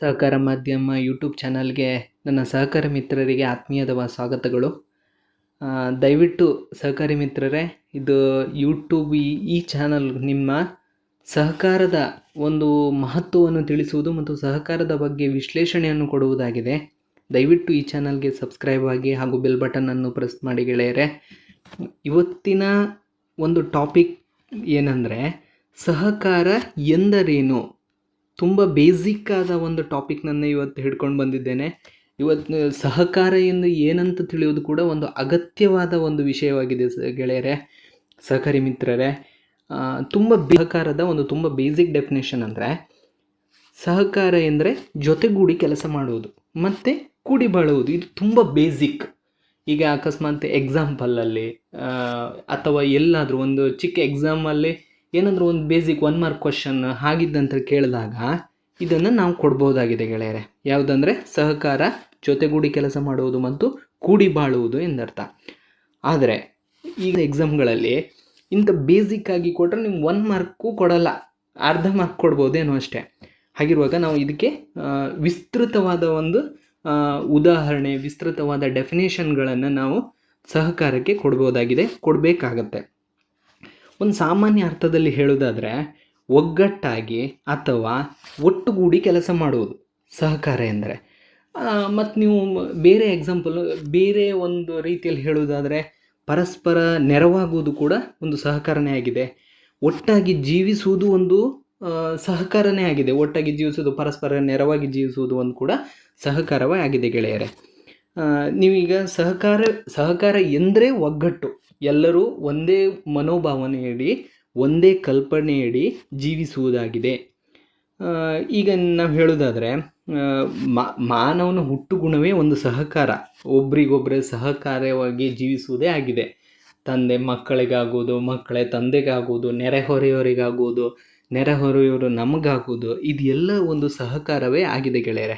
ಸಹಕಾರ ಮಾಧ್ಯಮ ಯೂಟ್ಯೂಬ್ ಚಾನಲ್ಗೆ ನನ್ನ ಸಹಕಾರ ಮಿತ್ರರಿಗೆ ಆತ್ಮೀಯದ ಸ್ವಾಗತಗಳು. ದಯವಿಟ್ಟು ಸಹಕಾರಿ ಮಿತ್ರರೇ, ಇದು ಯೂಟ್ಯೂಬ್ ಈ ಈ ಚಾನಲ್ ನಿಮ್ಮ ಸಹಕಾರದ ಒಂದು ಮಹತ್ವವನ್ನು ತಿಳಿಸುವುದು ಮತ್ತು ಸಹಕಾರದ ಬಗ್ಗೆ ವಿಶ್ಲೇಷಣೆಯನ್ನು ಕೊಡುವುದಾಗಿದೆ. ದಯವಿಟ್ಟು ಈ ಚಾನಲ್ಗೆ ಸಬ್ಸ್ಕ್ರೈಬ್ ಆಗಿ ಹಾಗೂ ಬೆಲ್ ಬಟನನ್ನು ಪ್ರೆಸ್ ಮಾಡಿ ಗೆಳೆಯರೆ. ಇವತ್ತಿನ ಒಂದು ಟಾಪಿಕ್ ಏನಂದರೆ, ಸಹಕಾರ ಎಂದರೇನು? ತುಂಬ ಬೇಸಿಕ್ ಆದ ಒಂದು ಟಾಪಿಕ್ನನ್ನು ಇವತ್ತು ಹಿಡ್ಕೊಂಡು ಬಂದಿದ್ದೇನೆ. ಇವತ್ತು ಸಹಕಾರ ಎಂದು ಏನಂತ ತಿಳಿಯೋದು ಕೂಡ ಒಂದು ಅಗತ್ಯವಾದ ಒಂದು ವಿಷಯವಾಗಿದೆ ಗೆಳೆಯರೇ, ಸಹಕಾರಿ ಮಿತ್ರರೇ. ತುಂಬ ಸಹಕಾರದ ಒಂದು ತುಂಬ ಬೇಸಿಕ್ ಡೆಫಿನೇಷನ್ ಅಂದರೆ ಸಹಕಾರ ಎಂದರೆ ಜೊತೆಗೂಡಿ ಕೆಲಸ ಮಾಡುವುದು, ಮತ್ತು ಕೂಡಿ ಬಾಳುವುದು. ಇದು ತುಂಬ ಬೇಸಿಕ್ ಈಗ ಅಕಸ್ಮಾತ್ ಎಕ್ಸಾಂಪಲಲ್ಲಿ ಅಥವಾ ಎಲ್ಲಾದರೂ ಒಂದು ಚಿಕ್ಕ ಎಕ್ಸಾಮಲ್ಲಿ ಏನಾದರೂ ಒಂದು ಬೇಸಿಕ್ ಒನ್ ಮಾರ್ಕ್ ಕ್ವಶನ್ ಹಾಗಿದ್ದಂತ ಕೇಳಿದಾಗ ಇದನ್ನು ನಾವು ಕೊಡ್ಬೋದಾಗಿದೆ ಗೆಳೆಯರೆ. ಯಾವುದಂದರೆ ಸಹಕಾರ, ಜೊತೆಗೂಡಿ ಕೆಲಸ ಮಾಡುವುದು ಮತ್ತು ಕೂಡಿ ಬಾಳುವುದು ಎಂದರ್ಥ. ಆದರೆ ಈಗ ಎಕ್ಸಾಮ್ಗಳಲ್ಲಿ ಇಂಥ ಆಗಿ ಕೊಟ್ಟರೆ ನಿಮ್ಗೆ ಒನ್ ಮಾರ್ಕು ಕೊಡಲ್ಲ, ಅರ್ಧ ಮಾರ್ಕ್ ಕೊಡ್ಬೋದೇನೋ ಅಷ್ಟೇ. ಹಾಗಿರುವಾಗ ನಾವು ಇದಕ್ಕೆ ವಿಸ್ತೃತವಾದ ಒಂದು ಉದಾಹರಣೆ, ವಿಸ್ತೃತವಾದ ಡೆಫಿನೇಷನ್ಗಳನ್ನು ನಾವು ಸಹಕಾರಕ್ಕೆ ಕೊಡ್ಬೋದಾಗಿದೆ, ಕೊಡಬೇಕಾಗತ್ತೆ. ಒಂದು ಸಾಮಾನ್ಯ ಅರ್ಥದಲ್ಲಿ ಹೇಳೋದಾದರೆ ಒಗ್ಗಟ್ಟಾಗಿ ಅಥವಾ ಒಟ್ಟುಗೂಡಿ ಕೆಲಸ ಮಾಡುವುದು, ಸಹಕಾರ ಎಂದರೆ ಮತ್ತು ನೀವು ಬೇರೆ ಎಕ್ಸಾಂಪಲ್ ಬೇರೆ ಒಂದು ರೀತಿಯಲ್ಲಿ ಹೇಳುವುದಾದರೆ, ಪರಸ್ಪರ ನೆರವಾಗುವುದು ಕೂಡ ಒಂದು ಸಹಕಾರನೇ ಆಗಿದೆ. ಒಟ್ಟಾಗಿ ಜೀವಿಸುವುದು ಒಂದು ಸಹಕಾರನೇ ಆಗಿದೆ. ಒಟ್ಟಾಗಿ ಜೀವಿಸುವುದು, ಪರಸ್ಪರ ನೆರವಾಗಿ ಜೀವಿಸುವುದು ಒಂದು ಕೂಡ ಸಹಕಾರವೇ ಆಗಿದೆ ಗೆಳೆಯರೆ. ನೀವೀಗ ಸಹಕಾರ ಸಹಕಾರ ಎಂದರೆ ಒಗ್ಗಟ್ಟು. ಎಲ್ಲರೂ ಒಂದೇ ಮನೋಭಾವನೆಯಡಿ ಒಂದೇ ಕಲ್ಪನೆಯಡಿ ಜೀವಿಸುವುದಾಗಿದೆ. ಈಗ ನಾವು ಹೇಳೋದಾದರೆ ಮಾನವನ ಹುಟ್ಟು ಗುಣವೇ ಒಂದು ಸಹಕಾರ. ಒಬ್ರಿಗೊಬ್ಬರ ಸಹಕಾರವಾಗಿ ಜೀವಿಸುವುದೇ ಆಗಿದೆ. ತಂದೆ ಮಕ್ಕಳಿಗಾಗೋದು, ಮಕ್ಕಳೇ ತಂದೆಗಾಗೋದು ನೆರೆಹೊರೆಯವರಿಗಾಗುವುದು ನೆರೆಹೊರೆಯವರು ನಮಗಾಗುವುದು ಇದೆಲ್ಲ ಒಂದು ಸಹಕಾರವೇ ಆಗಿದೆ ಗೆಳೆಯರೆ.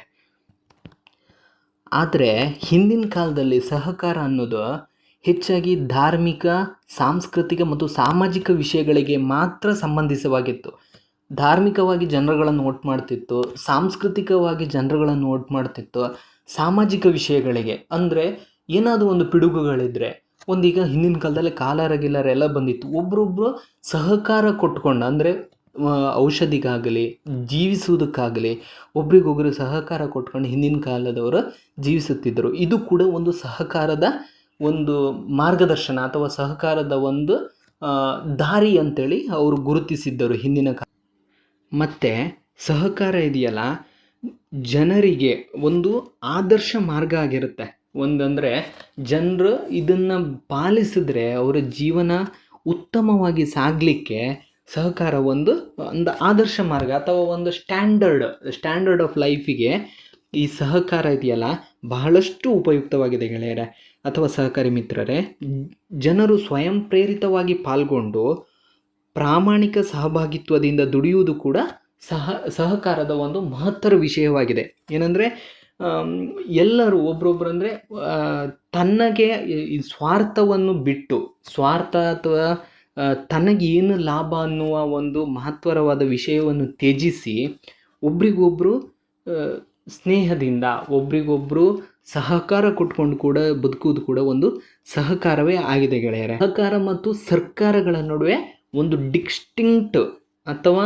ಆದರೆ ಹಿಂದಿನ ಕಾಲದಲ್ಲಿ ಸಹಕಾರ ಅನ್ನೋದು ಹೆಚ್ಚಾಗಿ ಧಾರ್ಮಿಕ, ಸಾಂಸ್ಕೃತಿಕ ಮತ್ತು ಸಾಮಾಜಿಕ ವಿಷಯಗಳಿಗೆ ಮಾತ್ರ ಸಂಬಂಧಿಸವಾಗಿತ್ತು. ಧಾರ್ಮಿಕವಾಗಿ ಜನರುಗಳನ್ನು ಒಟ್ಟು ಮಾಡ್ತಿತ್ತು, ಸಾಂಸ್ಕೃತಿಕವಾಗಿ ಜನರುಗಳನ್ನು ಒಟ್ಟು ಮಾಡ್ತಿತ್ತು, ಸಾಮಾಜಿಕ ವಿಷಯಗಳಿಗೆ. ಅಂದರೆ ಏನಾದರೂ ಒಂದು ಪಿಡುಗುಗಳಿದ್ರೆ, ಒಂದೀಗ ಹಿಂದಿನ ಕಾಲದಲ್ಲಿ ಕಾಲರ ಎಲ್ಲ ಬಂದಿತ್ತು. ಒಬ್ಬರೊಬ್ಬರು ಸಹಕಾರ ಕೊಟ್ಕೊಂಡು, ಅಂದರೆ ಔಷಧಿಗಾಗಲಿ, ಜೀವಿಸುವುದಕ್ಕಾಗಲಿ ಒಬ್ರಿಗೊಬ್ಬರು ಸಹಕಾರ ಕೊಟ್ಕೊಂಡು ಹಿಂದಿನ ಕಾಲದವರು ಜೀವಿಸುತ್ತಿದ್ದರು. ಇದು ಕೂಡ ಒಂದು ಸಹಕಾರದ ಒಂದು ಮಾರ್ಗದರ್ಶನ ಅಥವಾ ಸಹಕಾರದ ಒಂದು ದಾರಿ ಅಂತೇಳಿ ಅವರು ಗುರುತಿಸಿದ್ದರು ಹಿಂದಿನ ಕಾಲ. ಮತ್ತು ಸಹಕಾರ ಇದೆಯಲ್ಲ, ಜನರಿಗೆ ಒಂದು ಆದರ್ಶ ಮಾರ್ಗ ಆಗಿರುತ್ತೆ. ಒಂದಂದರೆ ಜನರು ಇದನ್ನು ಪಾಲಿಸಿದ್ರೆ ಅವರ ಜೀವನ ಉತ್ತಮವಾಗಿ ಸಾಗಲಿಕ್ಕೆ ಸಹಕಾರ ಒಂದು ಒಂದು ಆದರ್ಶ ಮಾರ್ಗ ಅಥವಾ ಒಂದು ಸ್ಟ್ಯಾಂಡರ್ಡ್ ಸ್ಟ್ಯಾಂಡರ್ಡ್ ಆಫ್ ಲೈಫಿಗೆ ಈ ಸಹಕಾರ ಇದೆಯಲ್ಲ ಬಹಳಷ್ಟು ಉಪಯುಕ್ತವಾಗಿದೆ ಗೆಳೆಯರೆ. ಅಥವಾ ಸಹಕಾರಿ ಮಿತ್ರರೇ ಜನರು ಸ್ವಯಂ ಪ್ರೇರಿತವಾಗಿ ಪಾಲ್ಗೊಂಡು ಪ್ರಾಮಾಣಿಕ ಸಹಭಾಗಿತ್ವದಿಂದ ದುಡಿಯುವುದು ಕೂಡ ಸಹ ಸಹಕಾರದ ಒಂದು ಮಹತ್ತರ ವಿಷಯವಾಗಿದೆ. ಏನಂದರೆ ಎಲ್ಲರೂ ಒಬ್ರೊಬ್ರು ಅಂದರೆ ತನ್ನಗೆ ಸ್ವಾರ್ಥವನ್ನು ಬಿಟ್ಟು ಸ್ವಾರ್ಥ ಅಥವಾ ತನಗೇನು ಲಾಭ ಅನ್ನುವ ಒಂದು ಮಹತ್ವರವಾದ ವಿಷಯವನ್ನು ತ್ಯಜಿಸಿ ಒಬ್ರಿಗೊಬ್ಬರು ಸ್ನೇಹದಿಂದ ಒಬ್ರಿಗೊಬ್ಬರು ಸಹಕಾರ ಕೊಟ್ಕೊಂಡು ಕೂಡ ಬದುಕುವುದು ಕೂಡ ಒಂದು ಸಹಕಾರವೇ ಆಗಿದೆ ಗೆಳೆಯರೆ. ಸಹಕಾರ ಮತ್ತು ಸರ್ಕಾರಗಳ ನಡುವೆ ಒಂದು ಡಿಸ್ಟಿಂಕ್ಟ್ ಅಥವಾ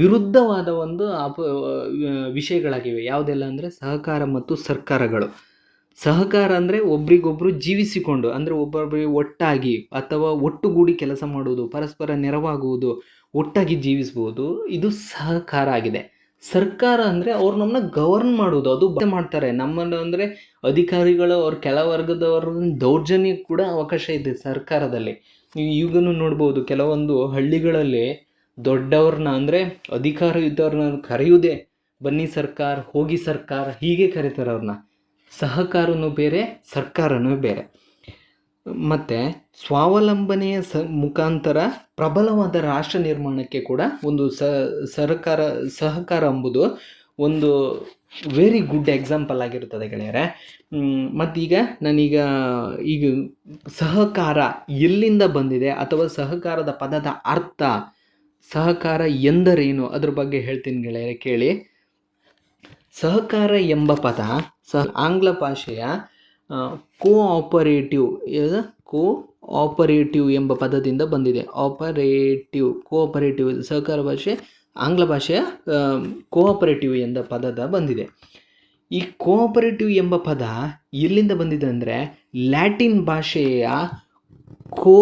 ವಿರುದ್ಧವಾದ ಒಂದು ಅಪ ವಿಷಯಗಳಾಗಿವೆ. ಯಾವುದೆಲ್ಲ ಅಂದರೆ ಸಹಕಾರ ಮತ್ತು ಸರ್ಕಾರಗಳು. ಸಹಕಾರ ಅಂದರೆ ಒಬ್ರಿಗೊಬ್ಬರು ಜೀವಿಸಿಕೊಂಡು, ಅಂದರೆ ಒಬ್ಬೊಬ್ಬರಿಗೆ ಒಟ್ಟಾಗಿ ಅಥವಾ ಒಟ್ಟುಗೂಡಿ ಕೆಲಸ ಮಾಡುವುದು, ಪರಸ್ಪರ ನೆರವಾಗುವುದು, ಒಟ್ಟಾಗಿ ಜೀವಿಸ್ಬೋದು ಇದು ಸಹಕಾರ ಆಗಿದೆ. ಸರ್ಕಾರ ಅಂದರೆ ಅವ್ರು ನಮ್ಮನ್ನ ಗವರ್ನ್ ಮಾಡೋದು. ಅದು ಮಾಡ್ತಾರೆ. ನಮ್ಮನ್ನು ಅಂದರೆ ಅಧಿಕಾರಿಗಳು ಅವ್ರ ಕೆಳವರ್ಗದವರ ದೌರ್ಜನ್ಯ ಕೂಡ ಅವಕಾಶ ಇದೆ ಸರ್ಕಾರದಲ್ಲಿ. ನೀವು ಈಗಲೂ ನೋಡ್ಬೋದು ಕೆಲವೊಂದು ಹಳ್ಳಿಗಳಲ್ಲಿ ದೊಡ್ಡವ್ರನ್ನ ಅಂದರೆ ಅಧಿಕಾರ ಇದ್ದವ್ರನ್ನ ಕರೆಯುವುದೇ ಬನ್ನಿ ಸರ್ಕಾರ, ಹೋಗಿ ಸರ್ಕಾರ ಹೀಗೆ ಕರೀತಾರೆ ಅವ್ರನ್ನ ಸಹಕಾರನೂ ಬೇರೆ, ಸರ್ಕಾರನೂ ಬೇರೆ. ಮತ್ತು ಸ್ವಾವಲಂಬನೆಯ ಸ ಮುಖಾಂತರ ಪ್ರಬಲವಾದ ರಾಷ್ಟ್ರ ನಿರ್ಮಾಣಕ್ಕೆ ಕೂಡ ಒಂದು ಸರ್ಕಾರ ಸಹಕಾರ ಎಂಬುದು ಒಂದು ವೆರಿ ಗುಡ್ ಎಕ್ಸಾಂಪಲ್ ಆಗಿರುತ್ತದೆ ಗೆಳೆಯರೆ. ಮತ್ತೀಗ ನಾನೀಗ ಈಗ ಸಹಕಾರ ಎಲ್ಲಿಂದ ಬಂದಿದೆ ಅಥವಾ ಸಹಕಾರದ ಪದದ ಅರ್ಥ, ಸಹಕಾರ ಎಂದರೇನು ಅದ್ರ ಬಗ್ಗೆ ಹೇಳ್ತೀನಿ ಗೆಳೆಯರೆ ಕೇಳಿ. ಸಹಕಾರ ಎಂಬ ಪದ ಸಹ ಆಂಗ್ಲ ಭಾಷೆಯ ಕೋಆಪರೇಟಿವ್ ಕೋ ಆಪರೇಟಿವ್ ಎಂಬ ಪದದಿಂದ ಬಂದಿದೆ. ಆಪರೇಟಿವ್ ಕೋಆಪರೇಟಿವ್ ಸಹಕಾರ ಭಾಷೆ, ಆಂಗ್ಲ ಭಾಷೆಯ ಕೋಆಪರೇಟಿವ್ ಎಂಬ ಪದದ ಬಂದಿದೆ. ಈ ಕೋಆಪರೇಟಿವ್ ಎಂಬ ಪದ ಎಲ್ಲಿಂದ ಬಂದಿದೆ ಅಂದರೆ ಲ್ಯಾಟಿನ್ ಭಾಷೆಯ ಕೋ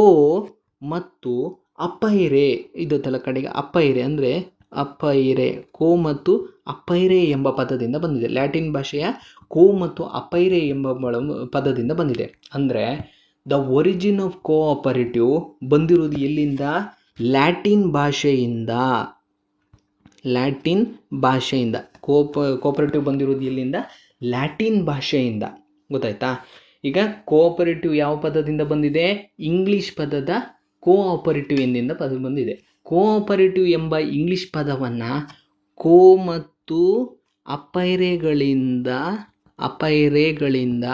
ಮತ್ತು ಅಪ್ಪೈರೆ ಇದು ತಲ ಕಡೆಗೆ ಅಪ್ಪೈರೆ ಅಂದರೆ ಅಪ್ಪೈರೆ ಕೋ ಮತ್ತು ಅಪ್ಪೈರೆ ಎಂಬ ಪದದಿಂದ ಬಂದಿದೆ. ಲ್ಯಾಟಿನ್ ಭಾಷೆಯ ಕೋ ಮತ್ತು ಅಪ್ಪೈರೆ ಎಂಬ ಪದದಿಂದ ಬಂದಿದೆ. ಅಂದರೆ, ದ ಒರಿಜಿನ್ ಆಫ್ ಕೋಆಪರೇಟಿವ್ ಬಂದಿರುವುದು ಎಲ್ಲಿಂದ? ಲ್ಯಾಟಿನ್ ಭಾಷೆಯಿಂದ. ಲ್ಯಾಟಿನ್ ಭಾಷೆಯಿಂದ. ಕೋಪ ಕೋಪರೇಟಿವ್ ಬಂದಿರೋದು ಎಲ್ಲಿಂದ? ಲ್ಯಾಟಿನ್ ಭಾಷೆಯಿಂದ. ಗೊತ್ತಾಯ್ತಾ? ಈಗ ಕೋಆಪರೇಟಿವ್ ಯಾವ ಪದದಿಂದ ಬಂದಿದೆ? ಇಂಗ್ಲಿಷ್ ಪದದ ಕೋಆಪರೇಟಿವ್ ಎಂದಿಂದ ಪದ ಬಂದಿದೆ. ಕೋಆಪರೇಟಿವ್ ಎಂಬ ಇಂಗ್ಲಿಷ್ ಪದವನ್ನು ಕೋ ಮತ್ತು ಅಪೈರೆಗಳಿಂದ ಅಪೈರೆಗಳಿಂದ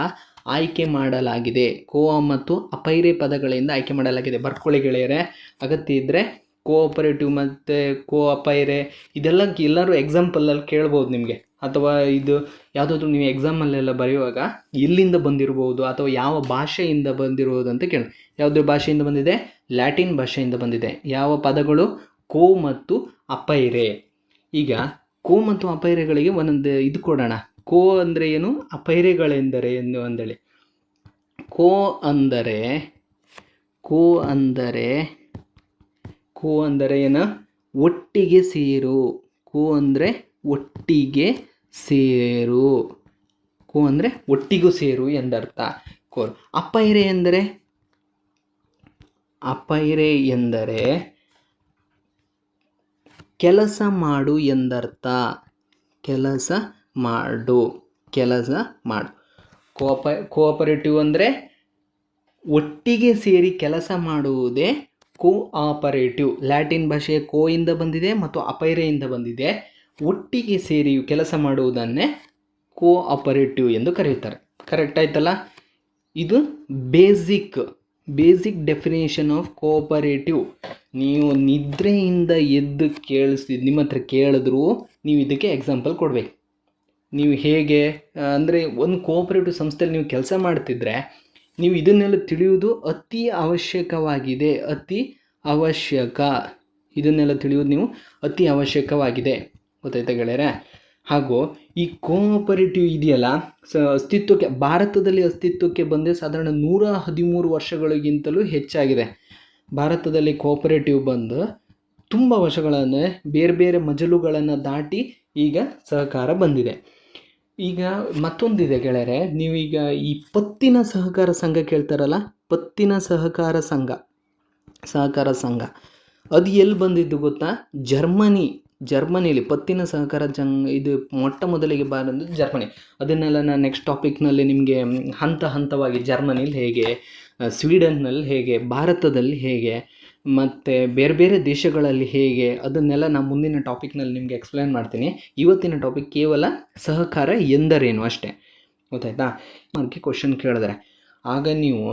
ಆಯ್ಕೆ ಮಾಡಲಾಗಿದೆ. ಕೋ ಮತ್ತು ಅಪೈರೆ ಪದಗಳಿಂದ ಆಯ್ಕೆ ಮಾಡಲಾಗಿದೆ. ಬರ್ಕೊಳ್ಳಿ ಗೆಳೆಯರೆ. ಅಗತ್ಯ ಇದ್ದರೆ ಕೋಆಪರೇಟಿವ್ ಮತ್ತು ಕೋ ಅಪೈರೆ ಇದೆಲ್ಲ ಎಲ್ಲರೂ ಎಕ್ಸಾಂಪಲಲ್ಲಿ ಕೇಳ್ಬೋದು ನಿಮಗೆ. ಅಥವಾ ಇದು ಯಾವುದಾದ್ರೂ ನೀವು ಎಕ್ಸಾಮಲ್ಲೆಲ್ಲ ಬರೆಯುವಾಗ ಎಲ್ಲಿಂದ ಬಂದಿರ್ಬೋದು ಅಥವಾ ಯಾವ ಭಾಷೆಯಿಂದ ಬಂದಿರುವುದು ಅಂತ ಕೇಳಿ ಯಾವುದೇ ಭಾಷೆಯಿಂದ ಬಂದಿದೆ? ಲ್ಯಾಟಿನ್ ಭಾಷೆಯಿಂದ ಬಂದಿದೆ. ಯಾವ ಪದಗಳು? ಕೋ ಮತ್ತು ಅಪೈರೆ. ಈಗ ಕೋ ಮತ್ತು ಅಪೈರೆಗಳಿಗೆ ಒಂದೊಂದು ಇದು ಕೊಡೋಣ. ಕೋ ಅಂದರೆ ಏನು? ಅಪೈರೆಗಳೆಂದರೆ ಎಂದು ಅಂದೇಳಿ? ಕೋ ಅಂದರೆ ಕೋ ಅಂದರೆ ಕೋ ಅಂದರೆ ಏನು? ಒಟ್ಟಿಗೆ ಸೇರು. ಕೋ ಅಂದರೆ ಒಟ್ಟಿಗೆ ಸೇರು. ಕೋ ಅಂದರೆ ಒಟ್ಟಿಗೂ ಸೇರು ಎಂದರ್ಥ. ಕೋರ್ ಅಪೈರೆ ಎಂದರೆ? ಅಪೈರೆ ಎಂದರೆ ಕೆಲಸ ಮಾಡು ಎಂದರ್ಥ. ಕೆಲಸ ಮಾಡು ಕೆಲಸ ಮಾಡು. ಕೋಪ, ಕೋಆಪರೇಟಿವ್ ಅಂದರೆ ಒಟ್ಟಿಗೆ ಸೇರಿ ಕೆಲಸ ಮಾಡುವುದೇ ಕೋಆಪರೇಟಿವ್. ಲ್ಯಾಟಿನ್ ಭಾಷೆಯ ಇಂದ ಬಂದಿದೆ ಮತ್ತು ಅಪೈರೆಯಿಂದ ಬಂದಿದೆ. ಒಟ್ಟಿಗೆ ಸೇರಿ ಕೆಲಸ ಮಾಡುವುದನ್ನೇ ಕೋಆಪರೇಟಿವ್ ಎಂದು ಕರೆಯುತ್ತಾರೆ. ಕರೆಕ್ಟ್ ಆಯ್ತಲ್ಲ? ಇದು basic basic definition of cooperative ನೀವು ನಿದ್ರೆಯಿಂದ ಎದ್ದು ಕೇಳಿಸಿ ನಿಮ್ಮ ಹತ್ರ ಕೇಳಿದ್ರು, ನೀವು ಇದಕ್ಕೆ ಎಕ್ಸಾಂಪಲ್ ಕೊಡಬೇಕು. ನೀವು ಹೇಗೆ, ಅಂದರೆ ಒಂದು ಕೋಆಪರೇಟಿವ್ ಸಂಸ್ಥೆಯಲ್ಲಿ ನೀವು ಕೆಲಸ ಮಾಡ್ತಿದ್ರೆ, ನೀವು ಇದನ್ನೆಲ್ಲ ತಿಳಿಯುವುದು ಅತಿ ಅವಶ್ಯಕವಾಗಿದೆ, ಅತಿ ಅವಶ್ಯಕ. ಇದನ್ನೆಲ್ಲ ತಿಳಿಯೋದು ನೀವು ಅತಿ ಅವಶ್ಯಕವಾಗಿದೆ. ಗೊತ್ತಾಯ್ತಾ ಗೆಳೆಯರೆ? ಹಾಗೂ ಈ ಕೋಆಪರೇಟಿವ್ ಇದೆಯಲ್ಲ, ಸ, ಅಸ್ತಿತ್ವಕ್ಕೆ, ಭಾರತದಲ್ಲಿ ಅಸ್ತಿತ್ವಕ್ಕೆ ಬಂದೇ ಸಾಧಾರಣ ನೂರ ಹದಿಮೂರು ವರ್ಷಗಳಿಗಿಂತಲೂ ಹೆಚ್ಚಾಗಿದೆ. ಭಾರತದಲ್ಲಿ ಕೋಆಪರೇಟಿವ್ ಬಂದು ತುಂಬ ವರ್ಷಗಳನ್ನು ಬೇರೆ ಬೇರೆ ಮಜಲುಗಳನ್ನು ದಾಟಿ ಈಗ ಸಹಕಾರ ಬಂದಿದೆ. ಈಗ ಮತ್ತೊಂದಿದೆ ಗೆಳೆಯರೆ, ನೀವೀಗ ಈ ಪತ್ತಿನ ಸಹಕಾರ ಸಂಘ ಕೇಳ್ತಾರಲ್ಲ, ಪತ್ತಿನ ಸಹಕಾರ ಸಂಘ ಸಹಕಾರ ಸಂಘ. ಅದು ಎಲ್ಲಿ ಬಂದಿದ್ದು ಗೊತ್ತಾ? ಜರ್ಮನಿ. ಜರ್ಮನಿಯಲ್ಲಿ ಪತ್ತಿನ ಸಹಕಾರ ಜಂಗ್ ಇದು ಮೊಟ್ಟ ಮೊದಲಿಗೆ ಬಾರದು ಜರ್ಮನಿ. ಅದನ್ನೆಲ್ಲ ನಾನು ನೆಕ್ಸ್ಟ್ ಟಾಪಿಕ್ನಲ್ಲಿ ನಿಮಗೆ ಹಂತ ಹಂತವಾಗಿ ಜರ್ಮನಿಲಿ ಹೇಗೆ ಸ್ವೀಡನ್ನಲ್ಲಿ ಹೇಗೆ, ಭಾರತದಲ್ಲಿ ಹೇಗೆ, ಮತ್ತು ಬೇರೆ ಬೇರೆ ದೇಶಗಳಲ್ಲಿ ಹೇಗೆ, ಅದನ್ನೆಲ್ಲ ನಾನು ಮುಂದಿನ ಟಾಪಿಕ್ನಲ್ಲಿ ನಿಮಗೆ ಎಕ್ಸ್ಪ್ಲೇನ್ ಮಾಡ್ತೀನಿ. ಇವತ್ತಿನ ಟಾಪಿಕ್ ಕೇವಲ ಸಹಕಾರ ಎಂದರೇನು ಅಷ್ಟೇ. ಗೊತ್ತಾಯ್ತಾ? ಅದಕ್ಕೆ ಕ್ವಶನ್ ಕೇಳಿದ್ರೆ, ಆಗ ನೀವು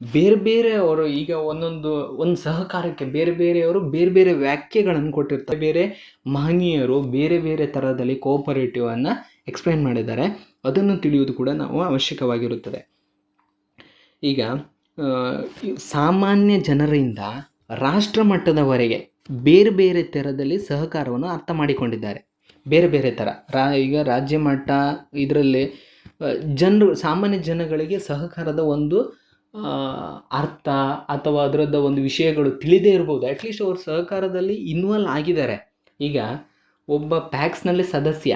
ಬೇರೆ ಬೇರೆ ಅವರು ಈಗ ಒಂದೊಂದು, ಒಂದು ಸಹಕಾರಕ್ಕೆ ಬೇರೆ ಬೇರೆಯವರು ಬೇರೆ ಬೇರೆ ವ್ಯಾಖ್ಯೆಗಳನ್ನು ಕೊಟ್ಟಿರ್ತಾರೆ. ಬೇರೆ ಮಹನೀಯರು ಬೇರೆ ಬೇರೆ ಥರದಲ್ಲಿ ಕೋಪರೇಟಿವನ್ನು ಎಕ್ಸ್ಪ್ಲೈನ್ ಮಾಡಿದ್ದಾರೆ. ಅದನ್ನು ತಿಳಿಯುವುದು ಕೂಡ ನಾವು ಅವಶ್ಯಕವಾಗಿರುತ್ತದೆ. ಈಗ ಸಾಮಾನ್ಯ ಜನರಿಂದ ರಾಷ್ಟ್ರ ಮಟ್ಟದವರೆಗೆ ಬೇರೆ ಬೇರೆ ಥರದಲ್ಲಿ ಸಹಕಾರವನ್ನು ಅರ್ಥ ಮಾಡಿಕೊಂಡಿದ್ದಾರೆ. ಬೇರೆ ಬೇರೆ ಥರ. ರಾ, ಈಗ ರಾಜ್ಯ ಮಟ್ಟ ಇದರಲ್ಲಿ ಜನರು, ಸಾಮಾನ್ಯ ಜನಗಳಿಗೆ ಸಹಕಾರದ ಒಂದು ಅರ್ಥ ಅಥವಾ ಅದರದ್ದ ಒಂದು ವಿಷಯಗಳು ತಿಳಿದೇ ಇರ್ಬೋದು. ಅಟ್ಲೀಸ್ಟ್ ಅವ್ರು ಸಹಕಾರದಲ್ಲಿ ಇನ್ವಾಲ್ವ್ ಆಗಿದ್ದಾರೆ. ಈಗ ಒಬ್ಬ ಪ್ಯಾಕ್ಸ್ನಲ್ಲಿ ಸದಸ್ಯ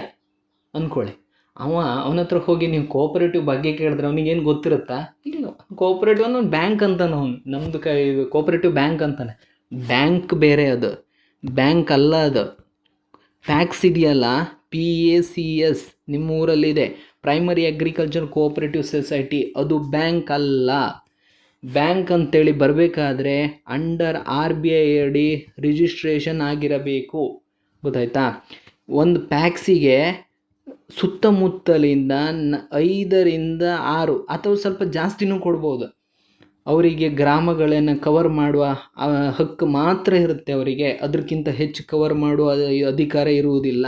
ಅಂದ್ಕೊಳ್ಳಿ ಅವ ಅವನ ಹತ್ರ ಹೋಗಿ ನೀವು ಕೋಆಪರೇಟಿವ್ ಬಗ್ಗೆ ಕೇಳಿದ್ರೆ ಅವನಿಗೇನು ಗೊತ್ತಿರುತ್ತಾ? ಇಲ್ಲ. ಕೋಆಪರೇಟಿವ್ ಅನ್ನೋ ಬ್ಯಾಂಕ್ ಅಂತಾನೆ ಅವ್ನು. ನಮ್ಮದು ಕೈ, ಇದು ಕೋಆಪರೇಟಿವ್ ಬ್ಯಾಂಕ್ ಅಂತಾನೆ. ಬ್ಯಾಂಕ್ ಬೇರೆ ಅದು. ಬ್ಯಾಂಕ್ ಅಲ್ಲ ಅದು. ಫ್ಯಾಕ್ಸ್ ಇದೆಯಲ್ಲ? ಪಿ ಎ ಸಿ ಎಸ್ ನಿಮ್ಮ ಊರಲ್ಲಿದೆ ಪ್ರೈಮರಿ ಅಗ್ರಿಕಲ್ಚರ್ ಕೋಆಪರೇಟಿವ್ ಸೊಸೈಟಿ ಅದು ಬ್ಯಾಂಕ್ ಅಲ್ಲ. ಬ್ಯಾಂಕ್ ಅಂತೇಳಿ ಬರಬೇಕಾದ್ರೆ ಅಂಡರ್ ಆರ್ ಬಿ ಐ ಅಡಿ ರಿಜಿಸ್ಟ್ರೇಷನ್ ಆಗಿರಬೇಕು. ಗೊತ್ತಾಯ್ತಾ? ಒಂದು ಪ್ಯಾಕ್ಸಿಗೆ ಸುತ್ತಮುತ್ತಲಿಂದ ನ ಐದರಿಂದ ಆರು ಅಥವಾ ಸ್ವಲ್ಪ ಜಾಸ್ತಿನೂ ಕೊಡ್ಬೋದು. ಅವರಿಗೆ ಗ್ರಾಮಗಳನ್ನು ಕವರ್ ಮಾಡುವ ಹಕ್ಕು ಮಾತ್ರ ಇರುತ್ತೆ ಅವರಿಗೆ. ಅದಕ್ಕಿಂತ ಹೆಚ್ಚು ಕವರ್ ಮಾಡುವ ಅಧಿಕಾರ ಇರುವುದಿಲ್ಲ.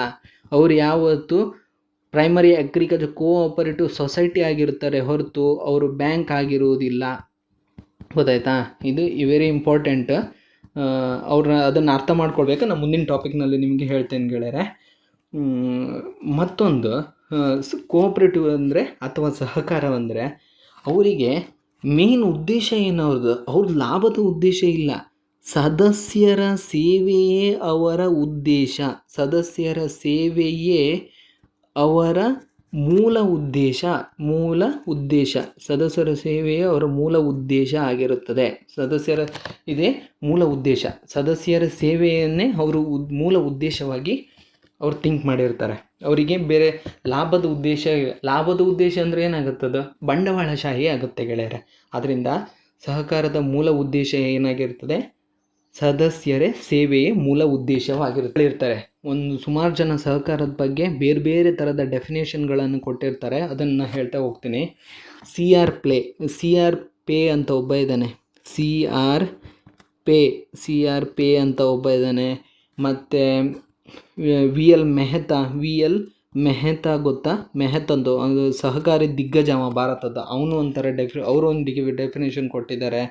ಅವರು ಯಾವತ್ತು ಪ್ರೈಮರಿ ಅಗ್ರಿಕಲ್ಚರ್ ಕೋಆಪರೇಟಿವ್ ಸೊಸೈಟಿ ಆಗಿರ್ತಾರೆ ಹೊರತು ಅವರು ಬ್ಯಾಂಕ್ ಆಗಿರುವುದಿಲ್ಲ. ಗೊತ್ತಾಯ್ತಾ? ಇದು ವೆರಿ ಇಂಪಾರ್ಟೆಂಟ್ ಅವ್ರನ್ನ ಅದನ್ನು ಅರ್ಥ ಮಾಡ್ಕೊಳ್ಬೇಕು. ನಾನು ಮುಂದಿನ ಟಾಪಿಕ್ನಲ್ಲಿ ನಿಮಗೆ ಹೇಳ್ತೇನೆ ಗೆಳೆಯರೆ. ಮತ್ತೊಂದು ಕೋಆಪ್ರೇಟಿವ್ ಅಂದರೆ ಅಥವಾ ಸಹಕಾರ ಅಂದರೆ ಅವರಿಗೆ ಮೇನ್ ಉದ್ದೇಶ ಏನು ಅವ್ರದ್ದು? ಅವ್ರ ಲಾಭದ ಉದ್ದೇಶ ಇಲ್ಲ. ಸದಸ್ಯರ ಸೇವೆಯೇ ಅವರ ಉದ್ದೇಶ. ಸದಸ್ಯರ ಸೇವೆಯೇ ಅವರ ಮೂಲ ಉದ್ದೇಶ ಮೂಲ ಉದ್ದೇಶ. ಸದಸ್ಯರ ಸೇವೆಯೇ ಅವರ ಮೂಲ ಉದ್ದೇಶ ಆಗಿರುತ್ತದೆ. ಸದಸ್ಯರ, ಇದೇ ಮೂಲ ಉದ್ದೇಶ. ಸದಸ್ಯರ ಸೇವೆಯನ್ನೇ ಅವರು ಉದ್, ಮೂಲ ಉದ್ದೇಶವಾಗಿ ಅವ್ರು ಥಿಂಕ್ ಮಾಡಿರ್ತಾರೆ. ಅವರಿಗೆ ಬೇರೆ ಲಾಭದ ಉದ್ದೇಶ ಲಾಭದ ಉದ್ದೇಶ ಅಂದರೆ ಏನಾಗುತ್ತದು ಬಂಡವಾಳಶಾಹಿ ಆಗುತ್ತೆ ಗೆಳೆಯರೆ. ಆದ್ದರಿಂದ ಸಹಕಾರದ ಮೂಲ ಉದ್ದೇಶ ಏನಾಗಿರ್ತದೆ? ಸದಸ್ಯರೇ ಸೇವೆಯೇ ಮೂಲ ಉದ್ದೇಶವಾಗಿರುತ್ತೆ ಇರ್ತಾರೆ ಒಂದು ಸುಮಾರು ಜನ ಸಹಕಾರದ ಬಗ್ಗೆ ಬೇರೆ ಬೇರೆ ಥರದ ಡೆಫಿನೇಷನ್ಗಳನ್ನು ಕೊಟ್ಟಿರ್ತಾರೆ. ಅದನ್ನು ಹೇಳ್ತಾ ಹೋಗ್ತೀನಿ. C R Fay C R Fay ಅಂತ ಒಬ್ಬ ಇದ್ದಾನೆ. C R Fay C R Fay ಅಂತ ಒಬ್ಬ ಇದ್ದಾನೆ. ಮತ್ತು V L Mehta V L Mehta ಗೊತ್ತಾ? ಮೆಹತಂದು ಅದು ಸಹಕಾರಿ ದಿಗ್ಗಜವ ಭಾರತದ. ಅವನು ಒಂಥರ ಡೆಫಿ ಅವರು ಒಂದು ಡೆಫಿನೇಷನ್ ಕೊಟ್ಟಿದ್ದಾರೆ.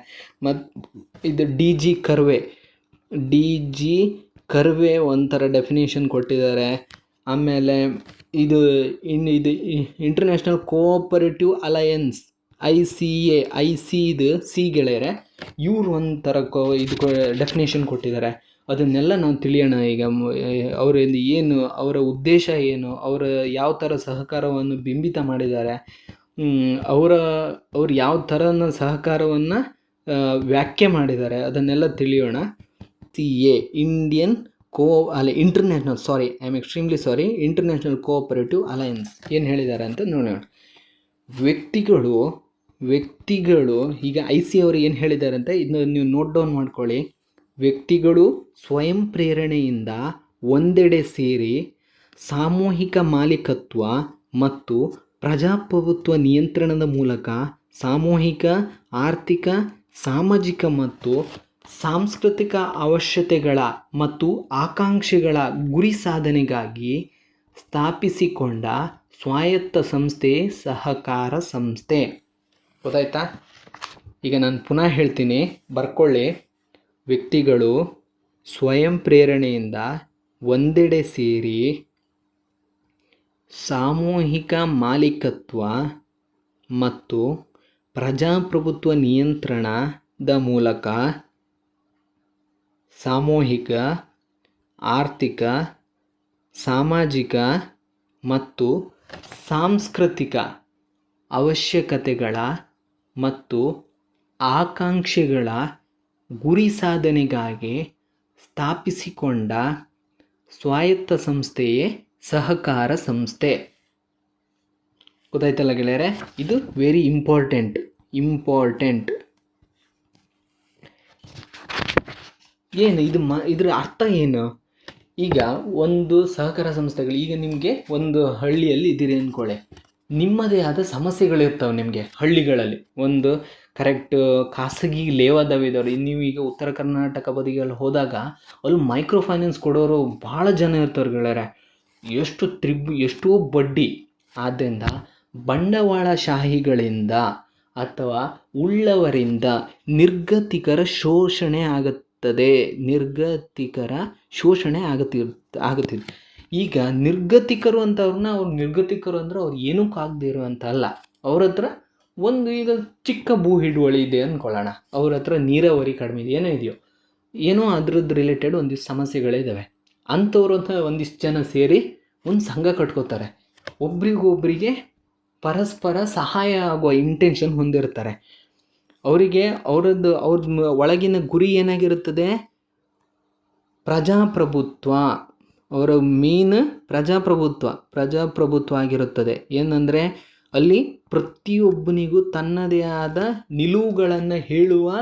ಮತ್ತು ಇದು D G Karve D G Karve ಒಂಥರ ಡೆಫಿನೇಷನ್ ಕೊಟ್ಟಿದ್ದಾರೆ. ಆಮೇಲೆ ಇದು ಇನ್ನು ಇದು international cooperative alliance I C A I C ಇದು ಸಿ ಗೆಳೆಯರೆ. ಇವ್ರು ಒಂಥರ ಕೋ ಇದು ಡೆಫಿನೇಷನ್ ಕೊಟ್ಟಿದ್ದಾರೆ. ಅದನ್ನೆಲ್ಲ ನಾವು ತಿಳಿಯೋಣ ಈಗ. ಅವರಿಂದ ಏನು, ಅವರ ಉದ್ದೇಶ ಏನು, ಅವರ ಯಾವ ಥರ ಸಹಕಾರವನ್ನು ಬಿಂಬಿತ ಮಾಡಿದ್ದಾರೆ. ಅವರ, ಅವ್ರು ಯಾವ ಥರನ ಸಹಕಾರವನ್ನು ವ್ಯಾಖ್ಯೆ ಮಾಡಿದ್ದಾರೆ. ಅದನ್ನೆಲ್ಲ ತಿಳಿಯೋಣ. ಸಿ ಎ ಇಂಡಿಯನ್ ಕೋ ಅಲ್ಲ international sorry I am extremely sorry international cooperative alliance ಏನು ಹೇಳಿದ್ದಾರೆ ಅಂತ ನೋಡೋಣ. ವ್ಯಕ್ತಿಗಳು ವ್ಯಕ್ತಿಗಳು, ಈಗ ಐ ಸಿ ಅವರು ಏನು ಹೇಳಿದ್ದಾರೆ ಅಂತ ಇದನ್ನ ನೀವು ನೋಟ್ ಡೌನ್ ಮಾಡ್ಕೊಳ್ಳಿ. ವ್ಯಕ್ತಿಗಳು ಸ್ವಯಂ ಪ್ರೇರಣೆಯಿಂದ ಒಂದೆಡೆ ಸೇರಿ ಸಾಮೂಹಿಕ ಮಾಲೀಕತ್ವ ಮತ್ತು ಪ್ರಜಾಪ್ರಭುತ್ವ ನಿಯಂತ್ರಣದ ಮೂಲಕ ಸಾಮೂಹಿಕ, ಆರ್ಥಿಕ, ಸಾಮಾಜಿಕ ಮತ್ತು ಸಾಂಸ್ಕೃತಿಕ ಅವಶ್ಯತೆಗಳ ಮತ್ತು ಆಕಾಂಕ್ಷೆಗಳ ಗುರಿ ಸಾಧನೆಗಾಗಿ ಸ್ಥಾಪಿಸಿಕೊಂಡ ಸ್ವಾಯತ್ತ ಸಂಸ್ಥೆ ಸಹಕಾರ ಸಂಸ್ಥೆ. ಗೊತ್ತಾಯ್ತಾ? ಈಗ ನಾನು ಪುನಃ ಹೇಳ್ತೀನಿ. ಬರ್ಕೊಳ್ಳಿ. ವ್ಯಕ್ತಿಗಳು ಸ್ವಯಂ ಪ್ರೇರಣೆಯಿಂದ ಒಂದೆಡೆ ಸೇರಿ ಸಾಮೂಹಿಕ ಮಾಲೀಕತ್ವ ಮತ್ತು ಪ್ರಜಾಪ್ರಭುತ್ವ ನಿಯಂತ್ರಣದ ಮೂಲಕ ಸಾಮೂಹಿಕ, ಆರ್ಥಿಕ, ಸಾಮಾಜಿಕ ಮತ್ತು ಸಾಂಸ್ಕೃತಿಕ ಅವಶ್ಯಕತೆಗಳ ಮತ್ತು ಆಕಾಂಕ್ಷೆಗಳ ಗುರಿ ಸಾಧನೆಗಾಗಿ ಸ್ಥಾಪಿಸಿಕೊಂಡ ಸ್ವಾಯತ್ತ ಸಂಸ್ಥೆಯೇ ಸಹಕಾರ ಸಂಸ್ಥೆ. ಗೊತ್ತಾಯ್ತಲ್ಲ ಗೆಳೆಯರೆ? ಇದು ವೆರಿ ಇಂಪಾರ್ಟೆಂಟ್ ಇಂಪಾರ್ಟೆಂಟ್ ಏನು, ಇದು ಮ, ಇದ್ರ ಅರ್ಥ ಏನು? ಈಗ ಒಂದು ಸಹಕಾರ ಸಂಸ್ಥೆಗಳು, ಈಗ ನಿಮಗೆ ಒಂದು ಹಳ್ಳಿಯಲ್ಲಿ ಇದ್ದೀರಿ ಅಂದ್ಕೊಳ್ಳಿ ನಿಮ್ಮದೇ ಆದ ಸಮಸ್ಯೆಗಳಿರ್ತಾವೆ ನಿಮಗೆ ಹಳ್ಳಿಗಳಲ್ಲಿ. ಒಂದು ಕರೆಕ್ಟ್ ಖಾಸಗಿ ಲೇವಾದವಿದವರು ನೀವು ಈಗ ಉತ್ತರ ಕರ್ನಾಟಕ ಬದಿಗೆಲ್ಲ ಹೋದಾಗ ಅಲ್ಲಿ ಮೈಕ್ರೋ ಫೈನಾನ್ಸ್ ಕೊಡೋರು ಭಾಳ ಜನ ಇರ್ತಾರೆ ಎಷ್ಟು ತ್ರಿಬ್, ಎಷ್ಟೋ ಬಡ್ಡಿ. ಆದ್ದರಿಂದ ಬಂಡವಾಳಶಾಹಿಗಳಿಂದ ಅಥವಾ ಉಳ್ಳವರಿಂದ ನಿರ್ಗತಿಕರ ಶೋಷಣೆ ಆಗುತ್ತದೆ ನಿರ್ಗತಿಕರ ಶೋಷಣೆ ಆಗತಿರ್ ಆಗುತ್ತಿದೆ. ಈಗ ನಿರ್ಗತಿಕರು ಅಂತವ್ರನ್ನ ಅವ್ರು ನಿರ್ಗತಿಕರು ಅಂದ್ರೆ ಅವ್ರು ಏನಕ್ಕಾಗದೇ ಇರುವಂತ ಅಲ್ಲ ಅವ್ರ ಹತ್ರ ಒಂದು ಈಗ ಚಿಕ್ಕ ಭೂ ಹಿಡುವಳಿ ಇದೆ ಅಂದ್ಕೊಳ್ಳೋಣ ಅವ್ರ ಹತ್ರ ನೀರಾವರಿ ಕಡಿಮೆ ಇದೆ. ಏನೋ ಇದೆಯೋ. ಏನೋ ಅದ್ರದ್ದು ರಿಲೇಟೆಡ್ ಒಂದಿಷ್ಟು ಸಮಸ್ಯೆಗಳಿದ್ದಾವೆ ಅಂಥವ್ರು ಅಂತ ಒಂದಿಷ್ಟು ಜನ ಸೇರಿ ಒಂದು ಸಂಘ ಕಟ್ಕೋತಾರೆ. ಒಬ್ರಿಗೊಬ್ರಿಗೆ ಪರಸ್ಪರ ಸಹಾಯ ಆಗುವ ಇಂಟೆನ್ಷನ್ ಹೊಂದಿರ್ತಾರೆ. ಅವರಿಗೆ ಅವರದ್ದು ಅವ್ರ ಒಳಗಿನ ಗುರಿ ಏನಾಗಿರುತ್ತದೆ? ಪ್ರಜಾಪ್ರಭುತ್ವ. ಅವರ ಮೀನ್ ಪ್ರಜಾಪ್ರಭುತ್ವ ಪ್ರಜಾಪ್ರಭುತ್ವ ಆಗಿರುತ್ತದೆ. ಏನಂದರೆ, ಅಲ್ಲಿ ಪ್ರತಿಯೊಬ್ಬನಿಗೂ ತನ್ನದೇ ಆದ ನಿಲುವುಗಳನ್ನು ಹೇಳುವ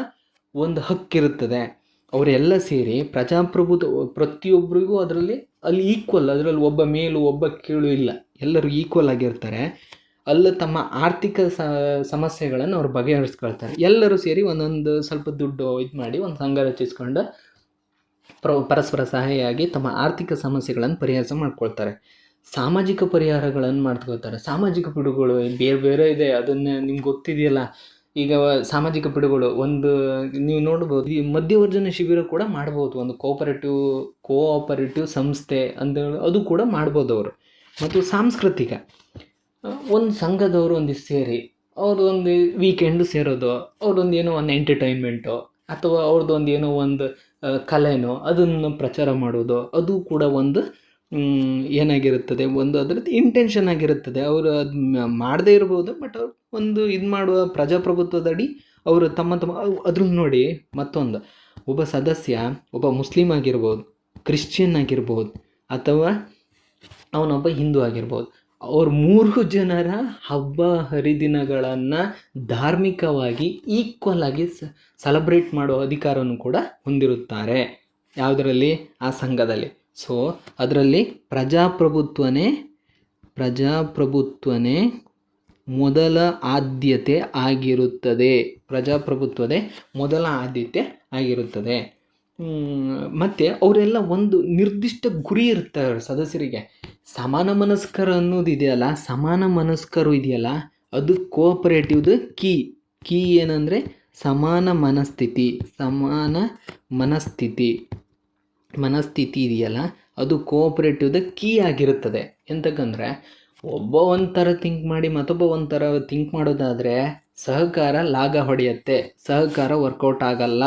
ಒಂದು ಹಕ್ಕಿರುತ್ತದೆ. ಅವರೆಲ್ಲ ಸೇರಿ ಪ್ರಜಾಪ್ರಭುತ್ವ, ಪ್ರತಿಯೊಬ್ಬರಿಗೂ ಅದರಲ್ಲಿ ಅಲ್ಲಿ ಈಕ್ವಲ್ ಅದರಲ್ಲಿ ಒಬ್ಬ ಮೇಲು, ಒಬ್ಬ ಕೀಳು ಇಲ್ಲ. ಎಲ್ಲರೂ ಈಕ್ವಲ್ ಆಗಿರ್ತಾರೆ. ಅಲ್ಲಿ ತಮ್ಮ ಆರ್ಥಿಕ ಸಮಸ್ಯೆಗಳನ್ನು ಅವ್ರು ಬಗೆಹರಿಸ್ಕೊಳ್ತಾರೆ. ಎಲ್ಲರೂ ಸೇರಿ ಒಂದೊಂದು ಸ್ವಲ್ಪ ದುಡ್ಡು ಇದು ಮಾಡಿ, ಒಂದು ಸಂಘ ರಚಿಸ್ಕೊಂಡು ಪ್ರ, ಪರಸ್ಪರ ಸಹಾಯ ಆಗಿ ತಮ್ಮ ಆರ್ಥಿಕ ಸಮಸ್ಯೆಗಳನ್ನು ಪರಿಹಾರ ಮಾಡ್ಕೊಳ್ತಾರೆ. ಸಾಮಾಜಿಕ ಪರಿಹಾರಗಳನ್ನು ಮಾಡ್ಕೊಳ್ತಾರೆ. ಸಾಮಾಜಿಕ ಪಿಡುಗಳು, ಬೇರೆ ಬೇರೆ ಇದೆ, ಅದನ್ನು ನಿಮ್ಗೆ ಗೊತ್ತಿದೆಯಲ್ಲ? ಈಗ ಸಾಮಾಜಿಕ ಪಿಡುಗಳು, ಒಂದು ನೀವು ನೋಡ್ಬೋದು, ಈ ಮಧ್ಯವರ್ಜನ ಶಿಬಿರ ಕೂಡ ಮಾಡ್ಬೋದು. ಒಂದು ಕೋಪರೇಟಿವ್ ಕೋಆಪರೇಟಿವ್ ಸಂಸ್ಥೆ ಅಂತ ಅದು ಕೂಡ ಮಾಡ್ಬೋದು ಅವರು. ಮತ್ತು ಸಾಂಸ್ಕೃತಿಕ. ಒಂದು ಸಂಘದವರು ಒಂದಿಷ್ಟು ಸೇರಿ ಅವ್ರದ್ದು ಒಂದು ವೀಕೆಂಡು ಸೇರೋದು ಅವ್ರದ್ದೊಂದು ಏನೋ ಒಂದು ಎಂಟರ್ಟೈನ್ಮೆಂಟು ಅಥವಾ ಅವ್ರದ್ದು ಒಂದು ಏನೋ ಒಂದು ಕಲೆನೋ ಅದನ್ನು ಪ್ರಚಾರ ಮಾಡೋದು. ಅದು ಕೂಡ ಒಂದು ಏನಾಗಿರುತ್ತದೆ? ಒಂದು ಅದರದ್ದು ಇಂಟೆನ್ಷನ್ ಆಗಿರುತ್ತದೆ. ಅವರು ಅದು ಮಾಡದೇ ಇರ್ಬೋದು ಬಟ್ ಒಂದು ಇದು ಮಾಡುವ ಪ್ರಜಾಪ್ರಭುತ್ವದಡಿ ಅವರು ತಮ್ಮ ತಮ್ಮ ಅದ್ರ ನೋಡಿ ಮತ್ತೊಂದು. ಒಬ್ಬ ಸದಸ್ಯ, ಒಬ್ಬ ಮುಸ್ಲಿಂ ಆಗಿರ್ಬೋದು, ಕ್ರಿಶ್ಚಿಯನ್ ಆಗಿರ್ಬೋದು, ಅಥವಾ ಅವನೊಬ್ಬ ಹಿಂದೂ ಆಗಿರ್ಬೋದು ಅವ್ರ ಮೂರು ಜನರ ಹಬ್ಬ ಹರಿದಿನಗಳನ್ನು ಧಾರ್ಮಿಕವಾಗಿ ಈಕ್ವಲ್ ಆಗಿ ಸೆಲೆಬ್ರೇಟ್ ಮಾಡೋ ಅಧಿಕಾರವನ್ನು ಕೂಡ ಹೊಂದಿರುತ್ತಾರೆ. ಯಾವುದರಲ್ಲಿ? ಆ ಸಂಘದಲ್ಲಿ. ಸೊ ಅದರಲ್ಲಿ ಪ್ರಜಾಪ್ರಭುತ್ವನೇ ಪ್ರಜಾಪ್ರಭುತ್ವನೇ ಮೊದಲ ಆದ್ಯತೆ ಆಗಿರುತ್ತದೆ. ಪ್ರಜಾಪ್ರಭುತ್ವದೇ ಮೊದಲ ಆದ್ಯತೆ ಆಗಿರುತ್ತದೆ. ಮತ್ತು ಅವರೆಲ್ಲ ಒಂದು ನಿರ್ದಿಷ್ಟ ಗುರಿ ಇರ್ತಾರೆ ಸದಸ್ಯರಿಗೆ. ಸಮಾನ ಮನಸ್ಕರ ಅನ್ನೋದು ಇದೆಯಲ್ಲ, ಸಮಾನ ಮನಸ್ಕರು ಇದೆಯಲ್ಲ, ಅದು ಕೋಆಪರೇಟಿವ್ದು ಕೀ ಕೀ ಏನಂದರೆ ಸಮಾನ ಮನಸ್ಥಿತಿ ಸಮಾನ ಮನಸ್ಥಿತಿ. ಮನಸ್ಥಿತಿ ಇದೆಯಲ್ಲ, ಅದು ಕೋಆಪರೇಟಿವ್ದು ಕೀ ಆಗಿರುತ್ತದೆ. ಎಂತಕ್ಕಂದರೆ ಒಬ್ಬ ಒಂಥರ ಥಿಂಕ್ ಮಾಡಿ ಮತ್ತೊಬ್ಬ ಒಂಥರ ಥಿಂಕ್ ಮಾಡೋದಾದರೆ ಸಹಕಾರ ಲಾಗ ಹೊಡೆಯುತ್ತೆ. ಸಹಕಾರ ವರ್ಕೌಟ್ ಆಗಲ್ಲ.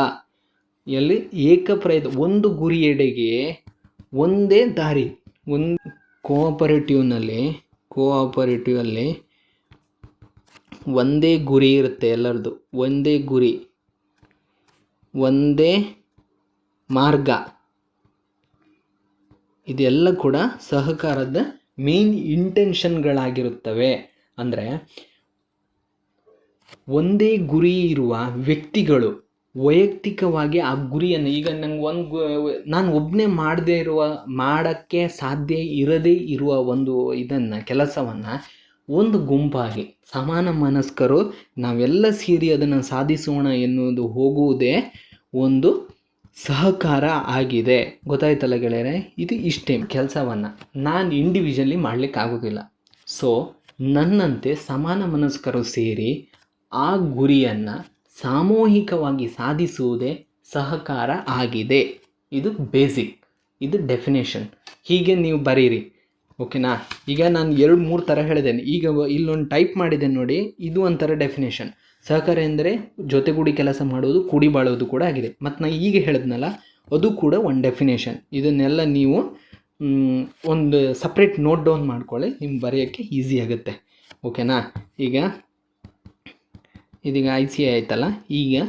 ಎಲ್ಲಿ? ಏಕಪ್ರಯತ್ನ, ಒಂದು ಗುರಿಯೆಡೆಗೆ ಒಂದೇ ದಾರಿ, ಒಂದು ಕೋಆಪರೇಟಿವ್ನಲ್ಲಿ ಕೋಆಪರೇಟಿವಲ್ಲಿ ಒಂದೇ ಗುರಿ ಇರುತ್ತೆ ಎಲ್ಲರದು ಒಂದೇ ಗುರಿ, ಒಂದೇ ಮಾರ್ಗ. ಇದೆಲ್ಲ ಕೂಡ ಸಹಕಾರದ ಮೇನ್ ಇಂಟೆನ್ಷನ್ಗಳಾಗಿರುತ್ತವೆ. ಅಂದರೆ ಒಂದೇ ಗುರಿ ಇರುವ ವ್ಯಕ್ತಿಗಳು ವೈಯಕ್ತಿಕವಾಗಿ ಆ ಗುರಿಯನ್ನು, ಈಗ ನಂಗೆ ಒಂದು ನಾನು ಒಬ್ಬನೇ ಮಾಡದೇ ಇರುವ, ಮಾಡೋಕ್ಕೆ ಸಾಧ್ಯ ಇರದೇ ಇರುವ ಒಂದು ಇದನ್ನು, ಕೆಲಸವನ್ನು ಒಂದು ಗುಂಪಾಗಿ ಸಮಾನ ಮನಸ್ಕರು ನಾವೆಲ್ಲ ಸೇರಿ ಅದನ್ನು ಸಾಧಿಸೋಣ ಎನ್ನುವುದು ಹೋಗುವುದೇ ಒಂದು ಸಹಕಾರ ಆಗಿದೆ. ಗೊತ್ತಾಯ್ತಲ್ಲ ಗೆಳೆಯರೆ? ಇದು ಇಷ್ಟೇ ಕೆಲಸವನ್ನು. ನಾನು ಇಂಡಿವಿಜುವಲಿ ಮಾಡಲಿಕ್ಕೆ ಆಗೋದಿಲ್ಲ. ಸೊ ನನ್ನಂತೆ ಸಮಾನ ಮನಸ್ಕರು ಸೇರಿ ಆ ಗುರಿಯನ್ನು ಸಾಮೂಹಿಕವಾಗಿ ಸಾಧಿಸುವುದೇ ಸಹಕಾರ ಆಗಿದೆ. ಇದು ಬೇಸಿಕ್ ಇದು ಡೆಫಿನೇಷನ್ ಹೀಗೆ ನೀವು ಬರೀರಿ. ಓಕೆನಾ ಈಗ ನಾನು ಎರಡು ಮೂರು ಥರ ಹೇಳಿದ್ದೇನೆ. ಈಗ ಇಲ್ಲೊಂದು ಟೈಪ್ ಮಾಡಿದೆ ನೋಡಿ, ಇದು ಒಂಥರ ಡೆಫಿನೇಷನ್ ಸಹಕಾರ ಎಂದರೆ ಜೊತೆಗೂಡಿ ಕೆಲಸ ಮಾಡೋದು ಕೂಡಿ ಬಾಳೋದು ಕೂಡ ಆಗಿದೆ. ಮತ್ತು ನಾನು ಈಗ ಹೇಳಿದ್ನಲ್ಲ, ಅದು ಕೂಡ ಒಂದು ಡೆಫಿನೇಷನ್ ಇದನ್ನೆಲ್ಲ ನೀವು ಒಂದು ಸಪ್ರೇಟ್ ನೋಟ್ ಡೌನ್ ಮಾಡ್ಕೊಳ್ಳಿ, ನಿಮ್ಗೆ ಬರೆಯೋಕ್ಕೆ ಈಸಿ ಆಗುತ್ತೆ. ಓಕೆನಾ ಈಗ ಇದೀಗ ಐ ಸಿ ಐ ಆಯ್ತಲ್ಲ? ಈಗ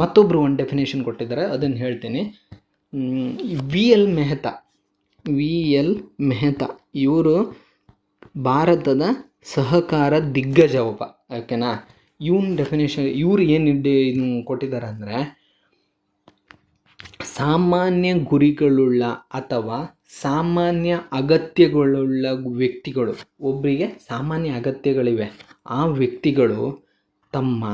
ಮತ್ತೊಬ್ಬರು ಒಂದು ಡೆಫಿನೇಷನ್ ಕೊಟ್ಟಿದ್ದಾರೆ, ಅದನ್ನು ಹೇಳ್ತೀನಿ. V L Mehta V L Mehta ಇವರು ಭಾರತದ ಸಹಕಾರ ದಿಗ್ಗಜ ಒಬ್ಬ ಓಕೆನಾ? ಇವನ್ ಡೆಫಿನೇಷನ್ ಇವ್ರು ಏನು ಕೊಟ್ಟಿದ್ದಾರೆ ಅಂದರೆ, ಸಾಮಾನ್ಯ ಗುರಿಗಳುಳ್ಳ ಅಥವಾ ಸಾಮಾನ್ಯ ಅಗತ್ಯಗಳುಳ್ಳ ವ್ಯಕ್ತಿಗಳು ಒಬ್ಬರಿಗೆ ಸಾಮಾನ್ಯ ಅಗತ್ಯಗಳಿವೆ. ಆ ವ್ಯಕ್ತಿಗಳು ತಮ್ಮ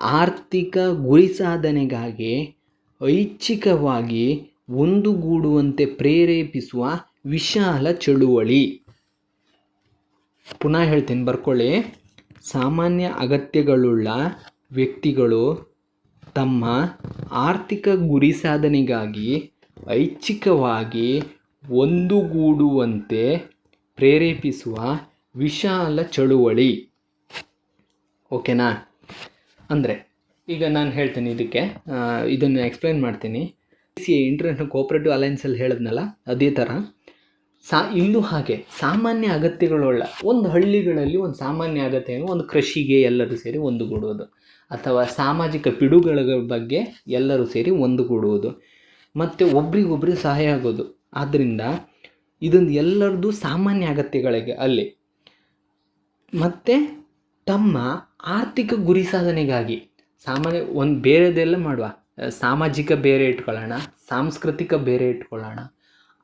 ಆರ್ಥಿಕ ಗುರಿ ಸಾಧನೆಗಾಗಿ ಐಚ್ಛಿಕವಾಗಿ ಒಂದುಗೂಡುವಂತೆ ಪ್ರೇರೇಪಿಸುವ ವಿಶಾಲ ಚಳುವಳಿ. ಪುನಃ ಹೇಳ್ತೀನಿ, ಬರ್ಕೊಳ್ಳಿ. ಸಾಮಾನ್ಯ ಅಗತ್ಯಗಳುಳ್ಳ ವ್ಯಕ್ತಿಗಳು ತಮ್ಮ ಆರ್ಥಿಕ ಗುರಿ ಸಾಧನೆಗಾಗಿ ಐಚ್ಛಿಕವಾಗಿ ಒಂದುಗೂಡುವಂತೆ ಪ್ರೇರೇಪಿಸುವ ವಿಶಾಲ ಚಳುವಳಿ. ಓಕೆನಾ? ಅಂದರೆ, ಈಗ ನಾನು ಹೇಳ್ತೀನಿ ಇದಕ್ಕೆ. ಇದನ್ನು ಎಕ್ಸ್ಪ್ಲೈನ್ ಮಾಡ್ತೀನಿ. ಸಿ ಇಂಟರ್ನ್ಯಾಷನಲ್ ಕೋಆಪ್ರೇಟಿವ್ ಅಲೈನ್ಸಲ್ಲಿ ಹೇಳಿದ್ನಲ್ಲ, ಅದೇ ಥರ ಸಾ ಇಂದು ಹಾಗೆ, ಸಾಮಾನ್ಯ ಅಗತ್ಯಗಳುಳ್ಳ, ಒಂದು ಹಳ್ಳಿಗಳಲ್ಲಿ ಒಂದು ಸಾಮಾನ್ಯ ಅಗತ್ಯ ಏನು? ಒಂದು ಕೃಷಿಗೆ ಎಲ್ಲರೂ ಸೇರಿ ಒಂದುಗೂಡುವುದು ಅಥವಾ ಸಾಮಾಜಿಕ ಪಿಡುಗಳ ಬಗ್ಗೆ ಎಲ್ಲರೂ ಸೇರಿ ಒಂದುಗೂಡುವುದು ಮತ್ತು ಒಬ್ರಿಗೊಬ್ರಿಗೆ ಸಹಾಯ ಆಗೋದು. ಆದ್ದರಿಂದ ಇದೊಂದು ಎಲ್ಲರದ್ದು ಸಾಮಾನ್ಯ ಅಗತ್ಯಗಳಿಗೆ ಅಲ್ಲಿ. ಮತ್ತು ತಮ್ಮ ಆರ್ಥಿಕ ಗುರಿ ಸಾಧನೆಗಾಗಿ ಸಾಮಾನ್ಯ ಒಂದು ಬೇರೆದೆಲ್ಲ ಮಾಡುವ. ಸಾಮಾಜಿಕ ಬೇರೆ ಇಟ್ಕೊಳ್ಳೋಣ, ಸಾಂಸ್ಕೃತಿಕ ಬೇರೆ ಇಟ್ಕೊಳ್ಳೋಣ.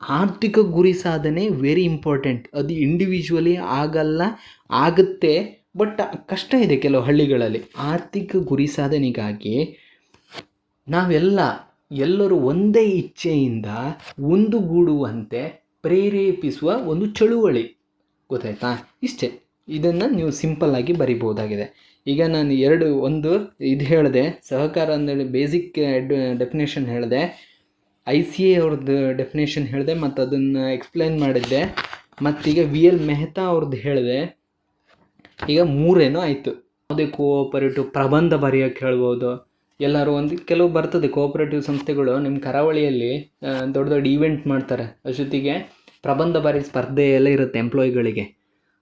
ಆರ್ಥಿಕ ಗುರಿ ಸಾಧನೆ ವೆರಿ ಇಂಪಾರ್ಟೆಂಟ್ ಅದು ಇಂಡಿವಿಜುವಲಿ ಆಗಲ್ಲ, ಆಗುತ್ತೆ ಬಟ್ ಕಷ್ಟ ಇದೆ ಕೆಲವು ಹಳ್ಳಿಗಳಲ್ಲಿ. ಆರ್ಥಿಕ ಗುರಿ ಸಾಧನೆಗಾಗಿ ನಾವೆಲ್ಲ ಎಲ್ಲರೂ ಒಂದೇ ಇಚ್ಛೆಯಿಂದ ಒಂದುಗೂಡುವಂತೆ ಪ್ರೇರೇಪಿಸುವ ಒಂದು ಚಳುವಳಿ. ಗೊತ್ತಾಯ್ತಾ? ಇಷ್ಟೇ. ಇದನ್ನು ನೀವು ಸಿಂಪಲ್ ಆಗಿ ಬರಿಬೋದಾಗಿದೆ ಈಗ ನಾನು ಎರಡು, ಒಂದು ಇದು ಹೇಳಿದೆ, ಸಹಕಾರ ಅಂದೇಳಿ ಬೇಸಿಕ್ ಡೆಫಿನೇಷನ್ ಹೇಳಿದೆ. ಐ ಸಿ ಎ ಅವ್ರದ್ದು ಡೆಫಿನೇಷನ್ ಹೇಳಿದೆ, ಮತ್ತು ಅದನ್ನು ಎಕ್ಸ್ಪ್ಲೈನ್ ಮಾಡಿದ್ದೆ. ಮತ್ತೀಗ ವಿ ಎಲ್ ಮೆಹ್ತಾ ಅವ್ರದ್ದು ಹೇಳಿದೆ. ಈಗ ಮೂರೇನೋ ಆಯಿತು. ಯಾವುದೇ ಕೋಆಪರೇಟಿವ್ ಪ್ರಬಂಧ ಬರೆಯೋಕ್ಕೆ ಹೇಳ್ಬೋದು. ಎಲ್ಲರೂ ಒಂದು, ಕೆಲವು ಬರ್ತದೆ ಕೋಆಪರೇಟಿವ್ ಸಂಸ್ಥೆಗಳು. ನಿಮ್ಮ ಕರಾವಳಿಯಲ್ಲಿ ದೊಡ್ಡ ದೊಡ್ಡ ಈವೆಂಟ್ ಮಾಡ್ತಾರೆ. ಅಷ್ಟೊತ್ತಿಗೆ ಪ್ರಬಂಧ ಬಾರಿ ಸ್ಪರ್ಧೆ ಎಲ್ಲ ಇರುತ್ತೆ ಎಂಪ್ಲಾಯಿಗಳಿಗೆ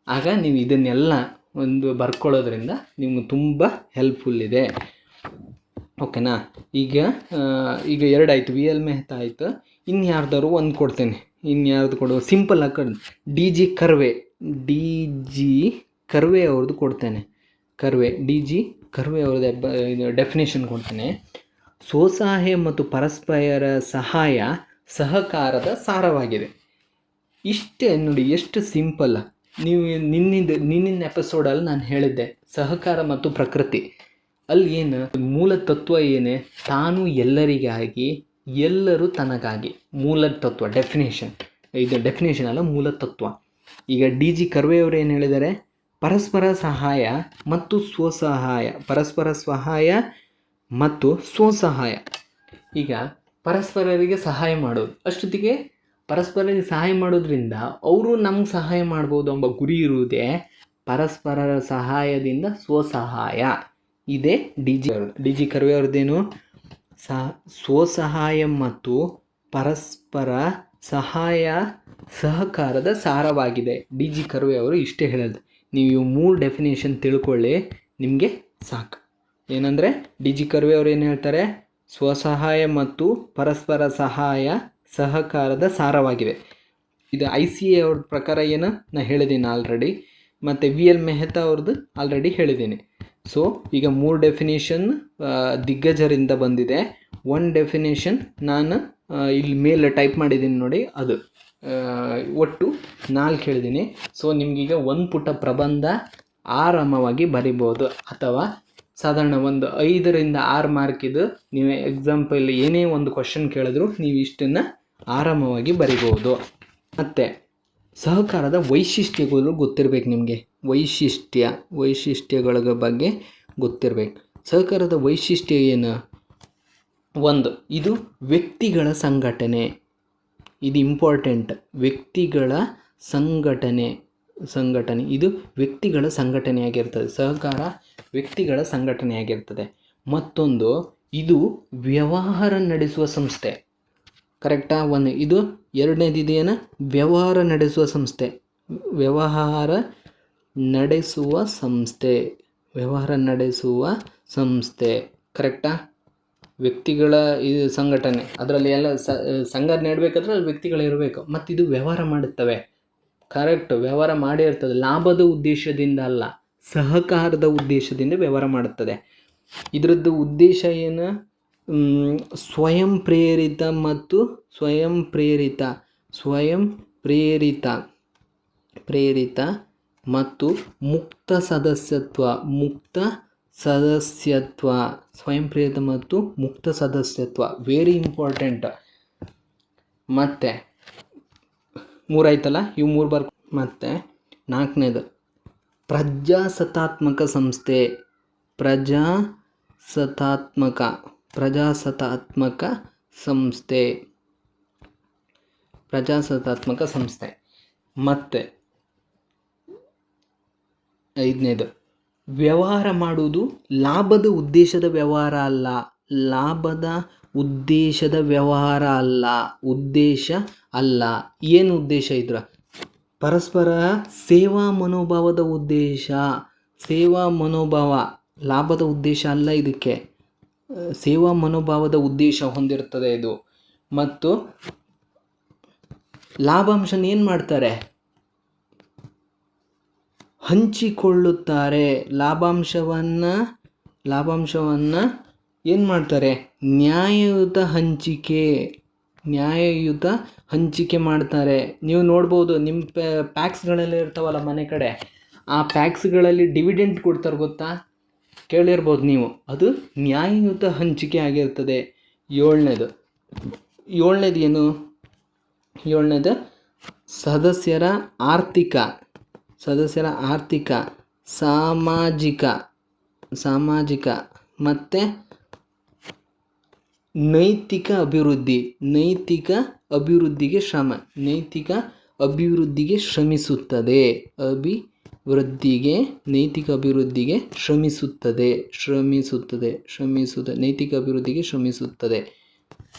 ಆಗ ನೀವು ಇದನ್ನೆಲ್ಲ ಒಂದು ಬರ್ಕೊಳ್ಳೋದ್ರಿಂದ ನಿಮ್ಗೆ ತುಂಬ ಹೆಲ್ಪ್ಫುಲ್ ಇದೆ. ಓಕೆನಾ ಈಗ ಈಗ ಎರಡು ಆಯಿತು ವಿ ಎಲ್ ಮೆಹ್ತಾ ಆಯಿತು. ಇನ್ಯಾರ್ದಾರು ಒಂದು ಕೊಡ್ತೇನೆ. ಇನ್ಯಾರ್ದು ಕೊಡು ಸಿಂಪಲ್ ಆಗಿ D G Karve D G Karve ಅವ್ರದ್ದು ಕೊಡ್ತೇನೆ. ಕರ್ವೆ ಡಿ ಜಿ ಕರ್ವೆ ಅವ್ರದ್ದು ಡೆಫಿನೇಷನ್ ಕೊಡ್ತೇನೆ. ಸ್ವಸಹಾಯ ಮತ್ತು ಪರಸ್ಪರ ಸಹಾಯ ಸಹಕಾರದ ಸಾರವಾಗಿದೆ. ಇಷ್ಟೇ ನೋಡಿ, ಎಷ್ಟು ಸಿಂಪಲ್ ನೀವು ನಿನ್ನಿಂದ ನಿನ್ನಿನ ಎಪಿಸೋಡಲ್ಲಿ ನಾನು ಹೇಳಿದ್ದೆ, ಸಹಕಾರ ಮತ್ತು ಪ್ರಕೃತಿ. ಅಲ್ಲಿ ಏನು, ಮೂಲ ತತ್ವ ಏನೇ, ತಾನು ಎಲ್ಲರಿಗಾಗಿ, ಎಲ್ಲರೂ ತನಗಾಗಿ. ಮೂಲ ತತ್ವ ಡೆಫಿನೇಷನ್ ಇದು ಡೆಫಿನೇಷನ್ ಅಲ್ಲ, ಮೂಲ ತತ್ವ. ಈಗ ಡಿ ಜಿ ಕರ್ವೆ ಅವರು ಏನು ಹೇಳಿದ್ದಾರೆ? ಪರಸ್ಪರ ಸಹಾಯ ಮತ್ತು ಸ್ವಸಹಾಯ. ಪರಸ್ಪರ ಸಹಾಯ ಮತ್ತು ಸ್ವಸಹಾಯ. ಈಗ ಪರಸ್ಪರರಿಗೆ ಸಹಾಯ ಮಾಡೋದು. ಅಷ್ಟೊತ್ತಿಗೆ ಪರಸ್ಪರರಿಗೆ ಸಹಾಯ ಮಾಡೋದ್ರಿಂದ ಅವರು ನಮ್ಗೆ ಸಹಾಯ ಮಾಡ್ಬೋದು ಎಂಬ ಗುರಿ ಇರುವುದೇ ಪರಸ್ಪರರ ಸಹಾಯದಿಂದ ಸ್ವಸಹಾಯ. ಇದೇ D G D G Karve ಅವ್ರದ್ದೇನು? ಸಹ ಸ್ವಸಹಾಯ ಮತ್ತು ಪರಸ್ಪರ ಸಹಾಯ ಸಹಕಾರದ ಸಾರವಾಗಿದೆ. ಡಿ ಜಿ ಕರ್ವೆ ಅವರು ಇಷ್ಟೇ ಹೇಳೋದು. ನೀವು ಇವು ಮೂರು ಡೆಫಿನೇಷನ್ ತಿಳ್ಕೊಳ್ಳಿ, ನಿಮಗೆ ಸಾಕು. ಏನಂದರೆ ಡಿ ಜಿ ಕರ್ವೆ ಅವರು ಏನು ಹೇಳ್ತಾರೆ? ಸ್ವಸಹಾಯ ಮತ್ತು ಪರಸ್ಪರ ಸಹಾಯ ಸಹಕಾರದ ಸಾರವಾಗಿವೆ. ಇದು ಐ ಸಿ ಎ ಅವ್ರ ಪ್ರಕಾರ ಏನು ನಾನು ಹೇಳಿದ್ದೀನಿ ಆಲ್ರೆಡಿ ಮತ್ತು ವಿ ಎಲ್ ಮೆಹ್ತಾ ಅವ್ರದ್ದು ಆಲ್ರೆಡಿ ಹೇಳಿದ್ದೀನಿ ಸೊ ಈಗ ಮೂರು ಡೆಫಿನೇಷನ್ ದಿಗ್ಗಜರಿಂದ ಬಂದಿದೆ. ಒನ್ ಡೆಫಿನೇಷನ್ ನಾನು ಇಲ್ಲಿ ಮೇಲೆ ಟೈಪ್ ಮಾಡಿದ್ದೀನಿ ನೋಡಿ, ಅದು. ಒಟ್ಟು ನಾಲ್ಕು ಹೇಳಿದ್ದೀನಿ ಸೊ ನಿಮಗೀಗ ಒಂದು ಪುಟ ಪ್ರಬಂಧ ಆರಾಮವಾಗಿ ಬರಿಬೋದು. ಅಥವಾ ಸಾಧಾರಣ ಒಂದು ಐದರಿಂದ ಆರು ಮಾರ್ಕಿದು ನೀವು ಎಕ್ಸಾಂಪಲ್ ಏನೇ ಒಂದು ಕ್ವಶನ್ ಕೇಳಿದ್ರು ನೀವು ಇಷ್ಟನ್ನು ಆರಾಮವಾಗಿ ಬರಿಬೋದು. ಮತ್ತು ಸಹಕಾರದ ವೈಶಿಷ್ಟ್ಯಗಳು ಗೊತ್ತಿರಬೇಕು ನಿಮಗೆ. ವೈಶಿಷ್ಟ್ಯ ವೈಶಿಷ್ಟ್ಯಗಳ ಬಗ್ಗೆ ಗೊತ್ತಿರಬೇಕು. ಸಹಕಾರದ ವೈಶಿಷ್ಟ್ಯ ಏನು? ಒಂದು, ಇದು ವ್ಯಕ್ತಿಗಳ ಸಂಘಟನೆ. ಇದು ಇಂಪಾರ್ಟೆಂಟ್ ವ್ಯಕ್ತಿಗಳ ಸಂಘಟನೆ. ಸಂಘಟನೆ, ಇದು ವ್ಯಕ್ತಿಗಳ ಸಂಘಟನೆಯಾಗಿರ್ತದೆ ಸಹಕಾರ ವ್ಯಕ್ತಿಗಳ ಸಂಘಟನೆಯಾಗಿರ್ತದೆ ಮತ್ತೊಂದು, ಇದು ವ್ಯವಹಾರ ನಡೆಸುವ ಸಂಸ್ಥೆ. ಕರೆಕ್ಟಾ? ಒನ್ ಇದು ಎರಡನೇದು ಇದೇನು ವ್ಯವಹಾರ ನಡೆಸುವ ಸಂಸ್ಥೆ. ವ್ಯವಹಾರ ನಡೆಸುವ ಸಂಸ್ಥೆ. ವ್ಯವಹಾರ ನಡೆಸುವ ಸಂಸ್ಥೆ. ಕರೆಕ್ಟಾ? ವ್ಯಕ್ತಿಗಳ ಇದು ಸಂಘಟನೆ. ಅದರಲ್ಲಿ ಎಲ್ಲ ಸಂಘ ನಡಬೇಕಾದ್ರೆ ಅಲ್ಲಿ ವ್ಯಕ್ತಿಗಳು ಇರಬೇಕು. ಮತ್ತು ಇದು ವ್ಯವಹಾರ ಮಾಡುತ್ತವೆ. ಕರೆಕ್ಟ್, ವ್ಯವಹಾರ ಮಾಡೇ ಇರ್ತದೆ. ಲಾಭದ ಉದ್ದೇಶದಿಂದ ಅಲ್ಲ, ಸಹಕಾರದ ಉದ್ದೇಶದಿಂದ ವ್ಯವಹಾರ ಮಾಡುತ್ತದೆ. ಇದರದ್ದು ಉದ್ದೇಶ ಏನು? ಸ್ವಯಂ ಪ್ರೇರಿತ ಮತ್ತು ಸ್ವಯಂ ಪ್ರೇರಿತ. ಸ್ವಯಂ ಪ್ರೇರಿತ ಪ್ರೇರಿತ ಮತ್ತು ಮುಕ್ತ ಸದಸ್ಯತ್ವ ಮುಕ್ತ ಸದಸ್ಯತ್ವ. ಸ್ವಯಂ ಪ್ರೇರಿತ ಮತ್ತು ಮುಕ್ತ ಸದಸ್ಯತ್ವ. ವೆರಿ ಇಂಪಾರ್ಟೆಂಟ್ ಮತ್ತು, ಮೂರಾಯ್ತಲ್ಲ? ಇವು ಮೂರು ಬರ್ ಮತ್ತು, ನಾಲ್ಕನೇದು. ಪ್ರಜಾಸತ್ತಾತ್ಮಕ ಸಂಸ್ಥೆ. ಪ್ರಜಾಸತ್ತಾತ್ಮಕ. ಪ್ರಜಾಸತ್ತಾತ್ಮಕ ಸಂಸ್ಥೆ. ಪ್ರಜಾಸತ್ತಾತ್ಮಕ ಸಂಸ್ಥೆ. ಮತ್ತೆ ಐದನೇದು, ವ್ಯವಹಾರ ಮಾಡುವುದು ಲಾಭದ ಉದ್ದೇಶದ ವ್ಯವಹಾರ ಅಲ್ಲ. ಲಾಭದ ಉದ್ದೇಶದ ವ್ಯವಹಾರ ಅಲ್ಲ. ಉದ್ದೇಶ ಅಲ್ಲ. ಏನು ಉದ್ದೇಶ ಇದ್ರ? ಪರಸ್ಪರ ಸೇವಾ ಮನೋಭಾವದ ಉದ್ದೇಶ. ಸೇವಾ ಮನೋಭಾವ ಲಾಭದ ಉದ್ದೇಶ ಅಲ್ಲ ಇದಕ್ಕೆ. ಸೇವಾ ಮನೋಭಾವದ ಉದ್ದೇಶ ಹೊಂದಿರ್ತದೆ ಇದು. ಮತ್ತು ಲಾಭಾಂಶನ ಏನು ಮಾಡ್ತಾರೆ? ಹಂಚಿಕೊಳ್ಳುತ್ತಾರೆ. ಲಾಭಾಂಶವನ್ನು ಲಾಭಾಂಶವನ್ನು ಏನು ಮಾಡ್ತಾರೆ? ನ್ಯಾಯಯುತ ಹಂಚಿಕೆ ನ್ಯಾಯಯುತ ಹಂಚಿಕೆ ಮಾಡ್ತಾರೆ. ನೀವು ನೋಡ್ಬೋದು ನಿಮ್ಮ ಪ್ಯಾಕ್ಸ್ಗಳಲ್ಲಿ ಇರ್ತಾವಲ್ಲ ಮನೆ ಕಡೆ. ಆ ಪ್ಯಾಕ್ಸ್ಗಳಲ್ಲಿ ಡಿವಿಡೆಂಟ್ ಕೊಡ್ತಾರೆ ಗೊತ್ತಾ? ಕೇಳಿರ್ಬೋದು ನೀವು. ಅದು ನ್ಯಾಯಯುತ ಹಂಚಿಕೆ ಆಗಿರ್ತದೆ. ಏಳನೇದು. ಏಳನೇದು ಏನು? ಏಳನೇದು, ಸದಸ್ಯರ ಆರ್ಥಿಕ ಸದಸ್ಯರ ಆರ್ಥಿಕ, ಸಾಮಾಜಿಕ ಸಾಮಾಜಿಕ ಮತ್ತು ನೈತಿಕ ಅಭಿವೃದ್ಧಿ, ನೈತಿಕ ಅಭಿವೃದ್ಧಿಗೆ ಶ್ರಮ, ನೈತಿಕ ಅಭಿವೃದ್ಧಿಗೆ ಶ್ರಮಿಸುತ್ತದೆ. ಅಭಿವೃದ್ಧಿಗೆ ನೈತಿಕ ಅಭಿವೃದ್ಧಿಗೆ ಶ್ರಮಿಸುತ್ತದೆ. ಶ್ರಮಿಸುತ್ತದೆ. ಶ್ರಮಿಸುತ್ತದೆ ನೈತಿಕ ಅಭಿವೃದ್ಧಿಗೆ ಶ್ರಮಿಸುತ್ತದೆ.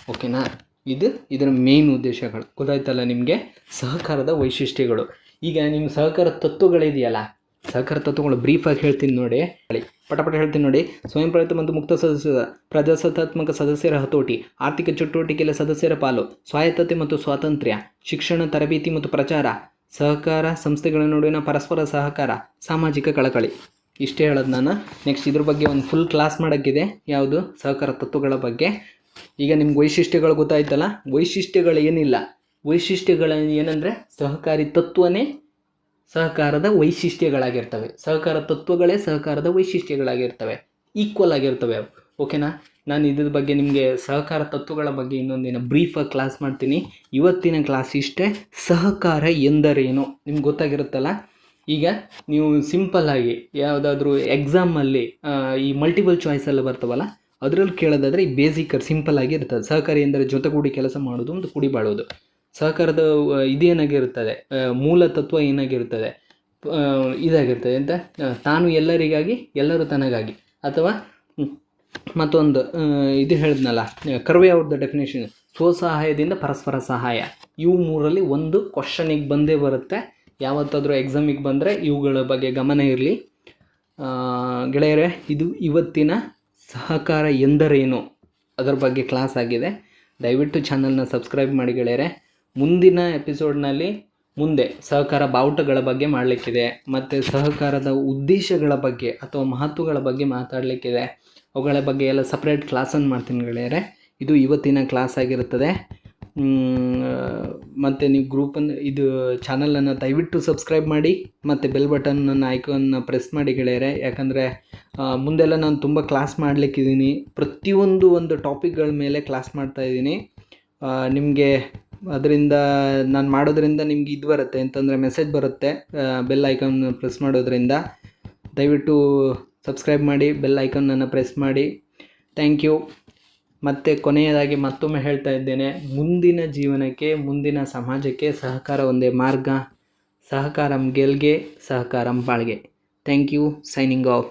ಓಕೆನಾ? ಇದು ಇದರ ಮೇನ್ ಉದ್ದೇಶಗಳು. ಗೊತ್ತಾಯ್ತಲ್ಲ ನಿಮಗೆ? ಸಹಕಾರದ ವೈಶಿಷ್ಟ್ಯಗಳು. ಈಗ ನಿಮ್ಮ ಸಹಕಾರ ತತ್ವಗಳಿದೆಯಲ್ಲ, ಸಹಕಾರ ತತ್ವಗಳು ಬ್ರೀಫಾಗಿ ಹೇಳ್ತೀನಿ ನೋಡಿ. ಪಟಪಟ ಹೇಳ್ತೀನಿ ನೋಡಿ. ಸ್ವಯಂ ಪ್ರೇರಿತ ಮತ್ತು ಮುಕ್ತ ಸದಸ್ಯರ, ಪ್ರಜಾಸತ್ತಾತ್ಮಕ ಸದಸ್ಯರ ಹತೋಟಿ, ಆರ್ಥಿಕ ಚಟುವಟಿಕೆಯಲ್ಲಿ ಸದಸ್ಯರ ಪಾಲು, ಸ್ವಾಯತ್ತತೆ ಮತ್ತು ಸ್ವಾತಂತ್ರ್ಯ, ಶಿಕ್ಷಣ, ತರಬೇತಿ ಮತ್ತು ಪ್ರಚಾರ ಸಹಕಾರ ಸಂಸ್ಥೆಗಳ ನಡುವಿನ ಪರಸ್ಪರ ಸಹಕಾರ, ಸಾಮಾಜಿಕ ಕಳಕಳಿ. ಇಷ್ಟೇ ಹೇಳೋದು ನಾನು. ನೆಕ್ಸ್ಟ್ ಇದ್ರ ಬಗ್ಗೆ ಒಂದು ಫುಲ್ ಕ್ಲಾಸ್ ಮಾಡೋಕ್ಕಿದೆ. ಯಾವುದು? ಸಹಕಾರ ತತ್ವಗಳ ಬಗ್ಗೆ. ಈಗ ನಿಮ್ಗೆ ವೈಶಿಷ್ಟ್ಯಗಳು ಗೊತ್ತಾಯ್ತಲ್ಲ? ವೈಶಿಷ್ಟ್ಯಗಳು ಏನಿಲ್ಲ? ವೈಶಿಷ್ಟ್ಯಗಳು ಏನಂದರೆ ಸಹಕಾರಿ ತತ್ವನೇ ಸಹಕಾರದ ವೈಶಿಷ್ಟ್ಯಗಳಾಗಿರ್ತವೆ. ಸಹಕಾರ ತತ್ವಗಳೇ ಸಹಕಾರದ ವೈಶಿಷ್ಟ್ಯಗಳಾಗಿರ್ತವೆ. ಈಕ್ವಲ್ ಆಗಿರ್ತವೆ ಓಕೆನಾ ನಾನು ಇದ್ರ ಬಗ್ಗೆ ನಿಮಗೆ ಸಹಕಾರ ತತ್ವಗಳ ಬಗ್ಗೆ ಇನ್ನೊಂದಿನ ಬ್ರೀಫಾಗಿ ಕ್ಲಾಸ್ ಮಾಡ್ತೀನಿ. ಇವತ್ತಿನ ಕ್ಲಾಸ್ ಇಷ್ಟೇ ಸಹಕಾರ ಎಂದರೇನು? ನಿಮ್ಗೆ ಗೊತ್ತಾಗಿರುತ್ತಲ್ಲ? ಈಗ ನೀವು ಸಿಂಪಲ್ಲಾಗಿ ಯಾವುದಾದ್ರೂ ಎಕ್ಸಾಮಲ್ಲಿ ಈ ಮಲ್ಟಿಪಲ್ ಚಾಯ್ಸಲ್ಲಿ ಬರ್ತವಲ್ಲ, ಅದರಲ್ಲಿ ಕೇಳೋದಾದರೆ ಈ ಬೇಸಿಕ್ ಸಿಂಪಲ್ ಆಗಿ ಇರ್ತದೆ. ಸಹಕಾರ ಎಂದರೆ ಜೊತೆಗೂಡಿ ಕೆಲಸ ಮಾಡೋದು ಒಂದು ಕುಡಿ ಬಾಳೋದು ಸಹಕಾರದ ಇದೇನಾಗಿರುತ್ತದೆ ಮೂಲ ತತ್ವ ಏನಾಗಿರುತ್ತದೆ ಇದಾಗಿರ್ತದೆ ಅಂತ ತಾನು ಎಲ್ಲರಿಗಾಗಿ, ಎಲ್ಲರೂ ತನಗಾಗಿ. ಅಥವಾ ಮತ್ತೊಂದು ಇದು ಹೇಳಿದ್ನಲ್ಲ, ಕರ್ವೆ ಅವ್ರದ್ದು ಡೆಫಿನೇಷನ್ ಸ್ವಸಹಾಯದಿಂದ ಪರಸ್ಪರ ಸಹಾಯ. ಇವು ಮೂರಲ್ಲಿ ಒಂದು ಕ್ವಶನಿಗೆ ಬಂದೇ ಬರುತ್ತೆ. ಯಾವತ್ತಾದರೂ ಎಕ್ಸಾಮಿಗೆ ಬಂದರೆ ಇವುಗಳ ಬಗ್ಗೆ ಗಮನ ಇರಲಿ. ಗೆಳೆಯರೇ, ಇದು ಇವತ್ತಿನ ಸಹಕಾರ ಎಂದರೇನು? ಅದರ ಬಗ್ಗೆ ಕ್ಲಾಸ್ ಆಗಿದೆ. ದಯವಿಟ್ಟು ಚಾನಲ್ನ ಸಬ್ಸ್ಕ್ರೈಬ್ ಮಾಡಿ ಗೆಳೆಯರೆ. ಮುಂದಿನ ಎಪಿಸೋಡ್ನಲ್ಲಿ ಮುಂದೆ ಸಹಕಾರ ಬಾವುಟಗಳ ಬಗ್ಗೆ ಮಾಡಲಿಕ್ಕಿದೆ, ಮತ್ತು ಸಹಕಾರದ ಉದ್ದೇಶಗಳ ಬಗ್ಗೆ ಅಥವಾ ಮಹತ್ವಗಳ ಬಗ್ಗೆ ಮಾತಾಡಲಿಕ್ಕಿದೆ. ಅವುಗಳ ಬಗ್ಗೆ ಎಲ್ಲ ಸಪ್ರೇಟ್ ಕ್ಲಾಸನ್ನು ಮಾಡ್ತೀನಿ ಗೆಳೆಯರೆ. ಇದು ಇವತ್ತಿನ ಕ್ಲಾಸ್ ಆಗಿರುತ್ತದೆ. ಮತ್ತು ನೀವು ಗ್ರೂಪನ್ನು ಇದು ಚಾನಲನ್ನು ದಯವಿಟ್ಟು ಸಬ್ಸ್ಕ್ರೈಬ್ ಮಾಡಿ, ಮತ್ತು ಬೆಲ್ ಬಟನ್ನ ಐಕನ್ನ ಪ್ರೆಸ್ ಮಾಡಿ ಗೆಳೆಯರೆ. ಯಾಕಂದರೆ ಮುಂದೆಲ್ಲ ನಾನು ತುಂಬ ಕ್ಲಾಸ್ ಮಾಡಲಿಕ್ಕಿದ್ದೀನಿ. ಪ್ರತಿಯೊಂದು ಒಂದು ಟಾಪಿಕ್ಗಳ ಮೇಲೆ ಕ್ಲಾಸ್ ಮಾಡ್ತಾಯಿದ್ದೀನಿ ನಿಮಗೆ ಅದರಿಂದ ನಾನು ಮಾಡೋದ್ರಿಂದ ನಿಮ್ಗೆ ಇದು ಬರುತ್ತೆ. ಅಂತಂದರೆ ಮೆಸೇಜ್ ಬರುತ್ತೆ. ಬೆಲ್ ಐಕಾನ್ ಪ್ರೆಸ್ ಮಾಡೋದ್ರಿಂದ. ದಯವಿಟ್ಟು ಸಬ್ಸ್ಕ್ರೈಬ್ ಮಾಡಿ ಬೆಲ್ ಐಕಾನನ್ನು ಪ್ರೆಸ್ ಮಾಡಿ. ಥ್ಯಾಂಕ್ ಯು ಮತ್ತು ಕೊನೆಯದಾಗಿ ಮತ್ತೊಮ್ಮೆ ಹೇಳ್ತಾ ಇದ್ದೇನೆ. ಮುಂದಿನ ಜೀವನಕ್ಕೆ, ಮುಂದಿನ ಸಮಾಜಕ್ಕೆ ಸಹಕಾರ ಒಂದೇ ಮಾರ್ಗ. ಸಹಕಾರಂ ಗೆಲ್ಗೆ, ಸಹಕಾರಂ ಬಾಳ್ಗೆ. Thank you signing off